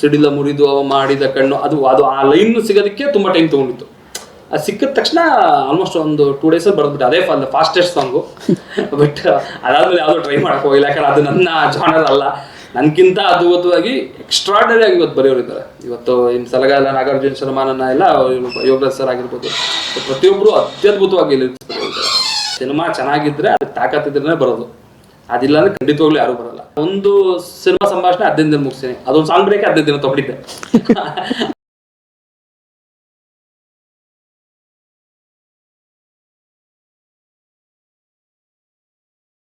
ಸಿಡಿಲ ಮುರಿದು ಅವ ಮಾಡಿದ ಕಣ್ಣು, ಅದು ಅದು ಆ ಲೈನ್ ಸಿಗೋದಕ್ಕೆ ತುಂಬಾ ಟೈಮ್ ತಗೊಂಡಿತ್ತು. ಅದು ಸಿಕ್ಕಿದ ತಕ್ಷಣ ಆಲ್ಮೋಸ್ಟ್ ಒಂದು ಟೂ ಡೇಸ್ ಬರೆದ್ಬಿಟ್ಟು, ಅದೇ ಫಾಸ್ಟೆಸ್ಟ್ ಸಾಂಗು ಬಟ್ ಅದಾದ್ಮೇಲೆ ಯಾವುದೋ ಟ್ರೈ ಮಾಡಕ್ ಹೋಗಿಲ್ಲ, ಯಾಕಂದ್ರೆ ಅದು ನನ್ನ ಜಾನರ್ ಅಲ್ಲ. ನನ್ಕಿಂತ ಅದ್ಭುತವಾಗಿ ಎಕ್ಸ್ಟ್ರಾರ್ಡನರಿ ಆಗಿ ಇವತ್ತು ಬರೆಯೋರಿದ್ದಾರೆ ಇವತ್ತು ಇನ್ ಸಲಗಾಲ ನಾಗಾರ್ಜುನ ಶರ್ಮಾನನ್ನ ಎಲ್ಲ ಯೋಗರಾಜ್ ಸರ್ ಆಗಿರ್ಬೋದು ಪ್ರತಿಯೊಬ್ಬರು ಅತ್ಯದ್ಭುತವಾಗಿ ಸಿನಿಮಾ ಚೆನ್ನಾಗಿದ್ರೆ ಅದಕ್ಕೆ ತಾಕತ್ತಿದ್ರೆ ಬರೋದು. ಅದಿಲ್ಲ ಅಂದ್ರೆ ಖಂಡಿತವಾಗ್ಲೂ ಯಾರು ಬರಲ್ಲ. ಒಂದು ಸಿನಿಮಾ ಸಂಭಾಷಣೆ ಹದಿನೈದು ದಿನ ಮುಗಿಸ್ತೀನಿ. ಅದೊಂದು ಸಾಂಗ್ ಬ್ರೇಕ್ ಹದಿನೈದು ದಿನ ತಗೊಂಡಿದ್ದೆ.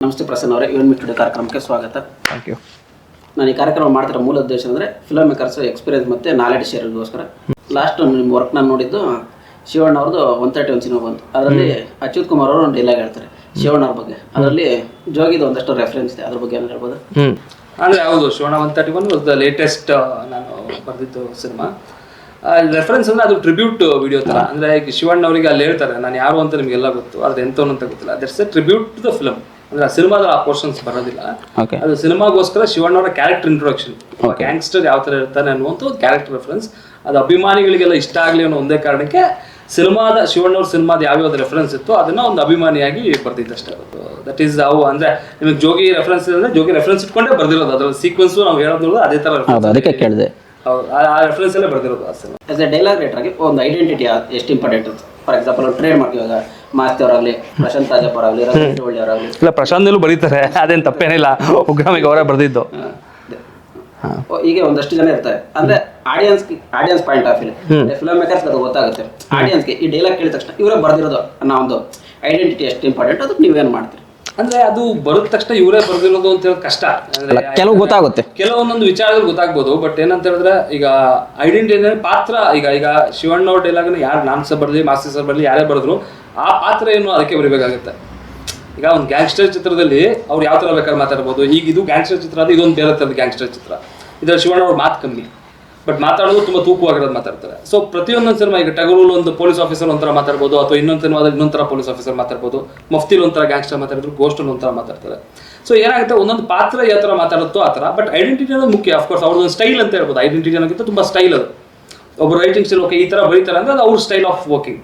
ನಮಸ್ತೆ ಪ್ರಸನ್ನ ಅವರೇ ಇವನ್ ಮಿಟ್ ಕಾರ್ಯಕ್ರಮಕ್ಕೆ ಸ್ವಾಗತ. ಥ್ಯಾಂಕ್ ಯು ನಾನು ಈ ಕಾರ್ಯಕ್ರಮ ಮಾಡ್ತಿರೋ ಮೂಲ ಉದ್ದೇಶ ಅಂದ್ರೆ film makers experience knowledge share ಶೇರ್ಗೋಸ್ಕರ last ನಿಮ್ಮ ವರ್ಕ್ ನಾನು ನೋಡಿದ್ದು ಶಿವಣ್ಣ ಅವ್ರದ್ದು ಒನ್ ಥರ್ಟಿ ಒನ್ ಸಿನಿಮಾ ಬಂತು. ಅದರಲ್ಲಿ ಅಚ್ಯುತ್ ಕುಮಾರ್ ಅವರು ಒಂದು ಡೈಲಾಗ್ ಹೇಳ್ತಾರೆ. ಶಿವಣ್ಣ ಅವ್ರ ಬಗ್ಗೆ. ಅದರಲ್ಲಿ ಜೋಗಿದು ಒಂದಷ್ಟು ರೆಫರೆನ್ಸ್ ಇದೆ ಅದ್ರ ಬಗ್ಗೆ ಏನು ಹೇಳ್ಬೋದು? ಅಂದ್ರೆ ಹೌದು Shivanna one thirty one was the latest ನಾನು ಬರೆದಿದ್ದು ಸಿನಿಮಾ ರೆಫರೆನ್ಸ್ ಅಂದ್ರೆ ಅದು ಟ್ರಿಬ್ಯೂಟ್ ವಿಡಿಯೋ ತರ. ಅಂದ್ರೆ ಈಗ ಶಿವಣ್ಣ ಅವರಿಗೆ ಅಲ್ಲಿ ಹೇಳ್ತಾರೆ ನಾನು ಯಾರು ಅಂತ ನಿಮಗೆಲ್ಲ ಗೊತ್ತು ಅದ್ರ ಎಂತವನು ಅಂತ ಗೊತ್ತಿಲ್ಲ. That's a tribute to the film ಅಂದ್ರೆ ಆ ಸಿನಿಮಾದ ಆ ಪೋರ್ಷನ್ಸ್ ಬರೋದಿಲ್ಲ. ಅದು ಸಿನಿಮಾಗೋಸ್ಕರ ಶಿವಣ್ಣ ಅವರ ಕ್ಯಾರೆಕ್ಟರ್ ಇಂಟ್ರೊಡಕ್ಷನ್ ಗ್ಯಾಂಗ್ಸ್ಟರ್ ಯಾವ ತರ ಇರ್ತಾನೆ ಅನ್ನುವಂಥ ಒಂದು ಕ್ಯಾರೆಕ್ಟರ್ ರೆಫರೆನ್ಸ್ ಅದು ಅಭಿಮಾನಿಗಳಿಗೆಲ್ಲ ಇಷ್ಟ ಆಗಲಿ ಅನ್ನೋ ಒಂದೇ ಕಾರಣಕ್ಕೆ ಸಿನಿಮಾದ ಶಿವಣ್ಣವ್ರ ಸಿನಿಮಾದ ಯಾವ್ಯಾವ್ದು ರೆಫರೆನ್ಸ್ ಇತ್ತು ಅದನ್ನ ಒಂದು ಅಭಿಮಾನಿಯಾಗಿ ಬರ್ದಿದ್ದಷ್ಟೇ. ದಟ್ ಈಸ್ ಅವು ಅಂದ್ರೆ ನಿಮಗೆ ಜೋಗಿ ರೆಫರೆನ್ಸ್ ಅಂದ್ರೆ ಜೋಗಿ ರೆಫರೆನ್ಸ್ ಇಟ್ಕೊಂಡೇ ಬರ್ದಿರೋದು. ಅದರ ಸೀಕ್ವೆನ್ಸ್ ನಾವು ಹೇಳೋದು ಅದೇ ತರ ಹೌದು ಅದಕ್ಕೆ ಕೇಳಿದೆ. ಹೌದು ಆ- ರೆಫರೆನ್ಸ್ ಅಲ್ಲೇ ಬರ್ದಿರೋದು ಆ cinema. As a dialogue writer ಆಗಿ ಒಂದು ಐಡೆಂಟಿಟಿ ಎಷ್ಟು ಇಂಪಾರ್ಟೆಂಟ್ ಫಾರ್ ಎಕ್ಸಾಂಪಲ್ ಟ್ರೇಡ್ ಮಾಡ್ತೀವಿ ಇವಾಗ ಮಾಸ್ತಿ ಅವರಾಗ್ಲಿ ಪ್ರಶಾಂತ್ ರಾಜಪ್ಪ ಅವರಾಗಲಿ ರಮೇಶ್ ಒಳ್ಳೆ ಅವರಾಗಲಿ. ಇಲ್ಲ ಪ್ರಶಾಂತಲ್ಲೂ ಬರೀತಾರೆ. ಅದೇನು ತಪ್ಪೇನಿಲ್ಲ. ಉಗ್ರಾಮಿಗೆ ಅವರೇ ಬರ್ದಿದ್ದು. ಹೀಗೆ ಒಂದಷ್ಟು ಜನ ಇರ್ತಾರೆ. ಅಂದ್ರೆ audience audience point of view film makers ಅದು ಗೊತ್ತಾಗುತ್ತೆ. ಆಡಿಯನ್ಸ್ಗೆ ಈ ಡೈಲಾಗ್ ಕೇಳಿದ ತಕ್ಷಣ ಇವರೇ ಬರ್ದಿರೋದು ಅನ್ನೋ ಒಂದು ಐಡೆಂಟಿಟಿ ಎಷ್ಟು ಇಂಪಾರ್ಟೆಂಟ್ ಅದಕ್ಕೆ ನೀವೇನು ಮಾಡ್ತೀರಿ? ಅಂದ್ರೆ ಅದು ಬರುದ ತಕ್ಷಣ ಇವರೇ ಬರ್ದಿರೋದು ಅಂತ ಹೇಳೋದು ಕಷ್ಟ. ಅಂದ್ರೆ ಕೆಲವು ಗೊತ್ತಾಗುತ್ತೆ. ಕೆಲವೊಂದೊಂದು ವಿಚಾರಗಳು ಗೊತ್ತಾಗ್ಬೋದು ಬಟ್ ಏನಂತ ಹೇಳಿದ್ರೆ ಈಗ ಐಡೆಂಟಿಟಿ ಅಂದ್ರೆ ಪಾತ್ರ ಈಗ ಈಗ ಶಿವಣ್ಣ ಅವ್ರ ಡೈಲಾಗ್ ಯಾರು ನಾನ್ ಸರ್ ಬರಲಿ ಮಾಸ್ತಿ ಸರ್ ಬರ್ಲಿ ಯಾರೇ ಬರೆದ್ರು ಆ ಪಾತ್ರ ಏನು ಅದಕ್ಕೆ ಬರಿಬೇಕಾಗುತ್ತೆ. ಈಗ ಒಂದು ಗ್ಯಾಂಗ್ಸ್ಟರ್ ಚಿತ್ರದಲ್ಲಿ ಅವ್ರು ಯಾವ ತರ ಬೇಕಾದ್ರೆ ಮಾತಾಡ್ಬೋದು. ಈಗ ಇದು ಗ್ಯಾಂಗ್ಸ್ಟರ್ ಚಿತ್ರ ಅದು ಇದೊಂದು ಬೇರೆ ತರದ ಗ್ಯಾಂಗ್ಸ್ಟರ್ ಚಿತ್ರ. ಇದ್ರಲ್ಲಿ ಶಿವಣ್ಣ ಅವ್ರ ಮಾತು ಕಮ್ಮಿ. ಬಟ್ ಮಾತಾಡೋದು ತುಂಬಾ ತೂಕವಾಗಿರೋದು ಮಾತಾಡ್ತಾರೆ. ಸೊ ಪ್ರತಿಯೊಂದೊಂದು ಸಿನಿಮಾ ಈಗ ಟಗರೂಲ್ ಒಂದು ಪೊಲೀಸ್ ಆಫೀಸರ್ ಒಂಥರ ಮಾತಾಡ್ಬೋದು, ಅಥವಾ ಇನ್ನೊಂದು ಸಿನಿಮಾದಲ್ಲಿ ಇನ್ನೊಂಥರ ಪೊಲೀಸ್ ಆಫೀಸರ್ ಮಾತಾಡ್ಬೋದು, ಮಫ್ತಿಲ್ ಒಂಥರ ಗ್ಯಾಂಗ್ಸ್ಟರ್ ಮಾತಾಡಿದ್ರು ಗೋಸ್ಟ್ ಒಂಥರ ಮಾತಾಡ್ತಾರೆ. ಸೊ ಏನಾಗುತ್ತೆ, ಒಂದೊಂದು ಪಾತ್ರ ಯಾವ ಥರ ಮಾತಾಡುತ್ತೋ ಆ ಥರ ಬಟ್ ಐಡೆಂಟಿಟಿ ಅನ್ನೋದು ಮುಖ್ಯ. ಅಫ್ಕೋರ್ಸ್ ಅವ್ರದ್ದು ಸ್ಟೈಲ್ ಅಂತ ಹೇಳ್ಬೋದು. ಐಡೆಂಟಿಟಿ ಅನ್ನೋಕ್ಕಿಂತ ತುಂಬ ಸ್ಟೈಲ್ ಅದು. ಒಬ್ಬ ರೈಟಿಂಗ್ ಸ್ಟೈಲ್ ಓಕೆ ಈ ಥರ ಬರೀತಾರೆ ಅಂದ್ರೆ ಅದು ಅವ್ರ ಸ್ಟೈಲ್ ಆಫ್ ವರ್ಕಿಂಗ್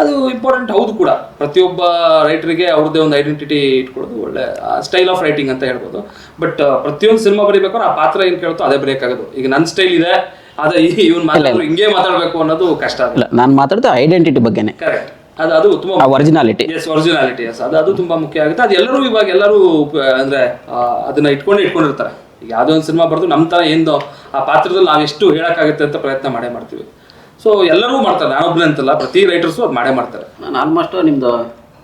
ಅದು ಇಂಪಾರ್ಟೆಂಟ್ ಹೌದು ಕೂಡ. ಪ್ರತಿಯೊಬ್ಬ ರೈಟರಿಗೆ ಅವ್ರದ್ದೇ ಒಂದು ಐಡೆಂಟಿಟಿ ಇಟ್ಕೊಳ್ಳೋದು ಒಳ್ಳೆ ಸ್ಟೈಲ್ ಆಫ್ ರೈಟಿಂಗ್ ಅಂತ ಹೇಳ್ಬೋದು. ಬಟ್ ಪ್ರತಿಯೊಂದು ಸಿನಿಮಾ ಬರೀಬೇಕಾದ್ರೆ ಆ ಪಾತ್ರ ಏನು ಕೇಳುತ್ತೋ ಅದೇ ಬ್ರೇಕ್ ಆಗೋದು ಈಗ ನನ್ನ ಸ್ಟೈಲ್ ಇದೆ ಅದೇ ಇವ್ನು ಮಾತಾಡೋದು ಹಿಂಗೆ ಮಾತಾಡಬೇಕು ಅನ್ನೋದು ಕಷ್ಟ ಇಲ್ಲ ನಾನು ಮಾತಾಡ್ತಾ ಐಡೆಂಟಿಟಿ ಬಗ್ಗೆನೇ. ಕರೆಕ್ಟ್ ಅದು ಅದು ತುಂಬ ಒರಿಜಿನಾಲಿಟಿ ಎಸ್ ಒರಿಜಿನಾಲಿಟಿ ಎಸ್ ಅದು ಅದು ತುಂಬಾ ಮುಖ್ಯ ಆಗುತ್ತೆ. ಅದು ಎಲ್ಲರೂ ಇವಾಗ ಎಲ್ಲರೂ ಅಂದ್ರೆ ಅದನ್ನ ಇಟ್ಕೊಂಡು ಇಟ್ಕೊಂಡಿರ್ತಾರೆ. ಈಗ ಯಾವುದೋ ಒಂದು ಸಿನಿಮಾ ಬರೆದು ನಮ್ಮ ತರ ಏನು ಆ ಪಾತ್ರದಲ್ಲಿ ನಾವು ಎಷ್ಟು ಹೇಳಕ್ಕಾಗುತ್ತೆ ಅಂತ ಪ್ರಯತ್ನ ಮಾಡೇ ಮಾಡ್ತೀವಿ. ಸೊ ಎಲ್ಲರೂ ಮಾಡ್ತಾರೆ. ನಾನೊಬ್ಬನೇ ಅಂತಲ್ಲ ಪ್ರತಿ ರೈಟರ್ಸು ಅದು ಮಾಡೇ ಮಾಡ್ತಾರೆ. ನಾನು ಆಲ್ಮೋಸ್ಟ್ ನಿಮ್ದು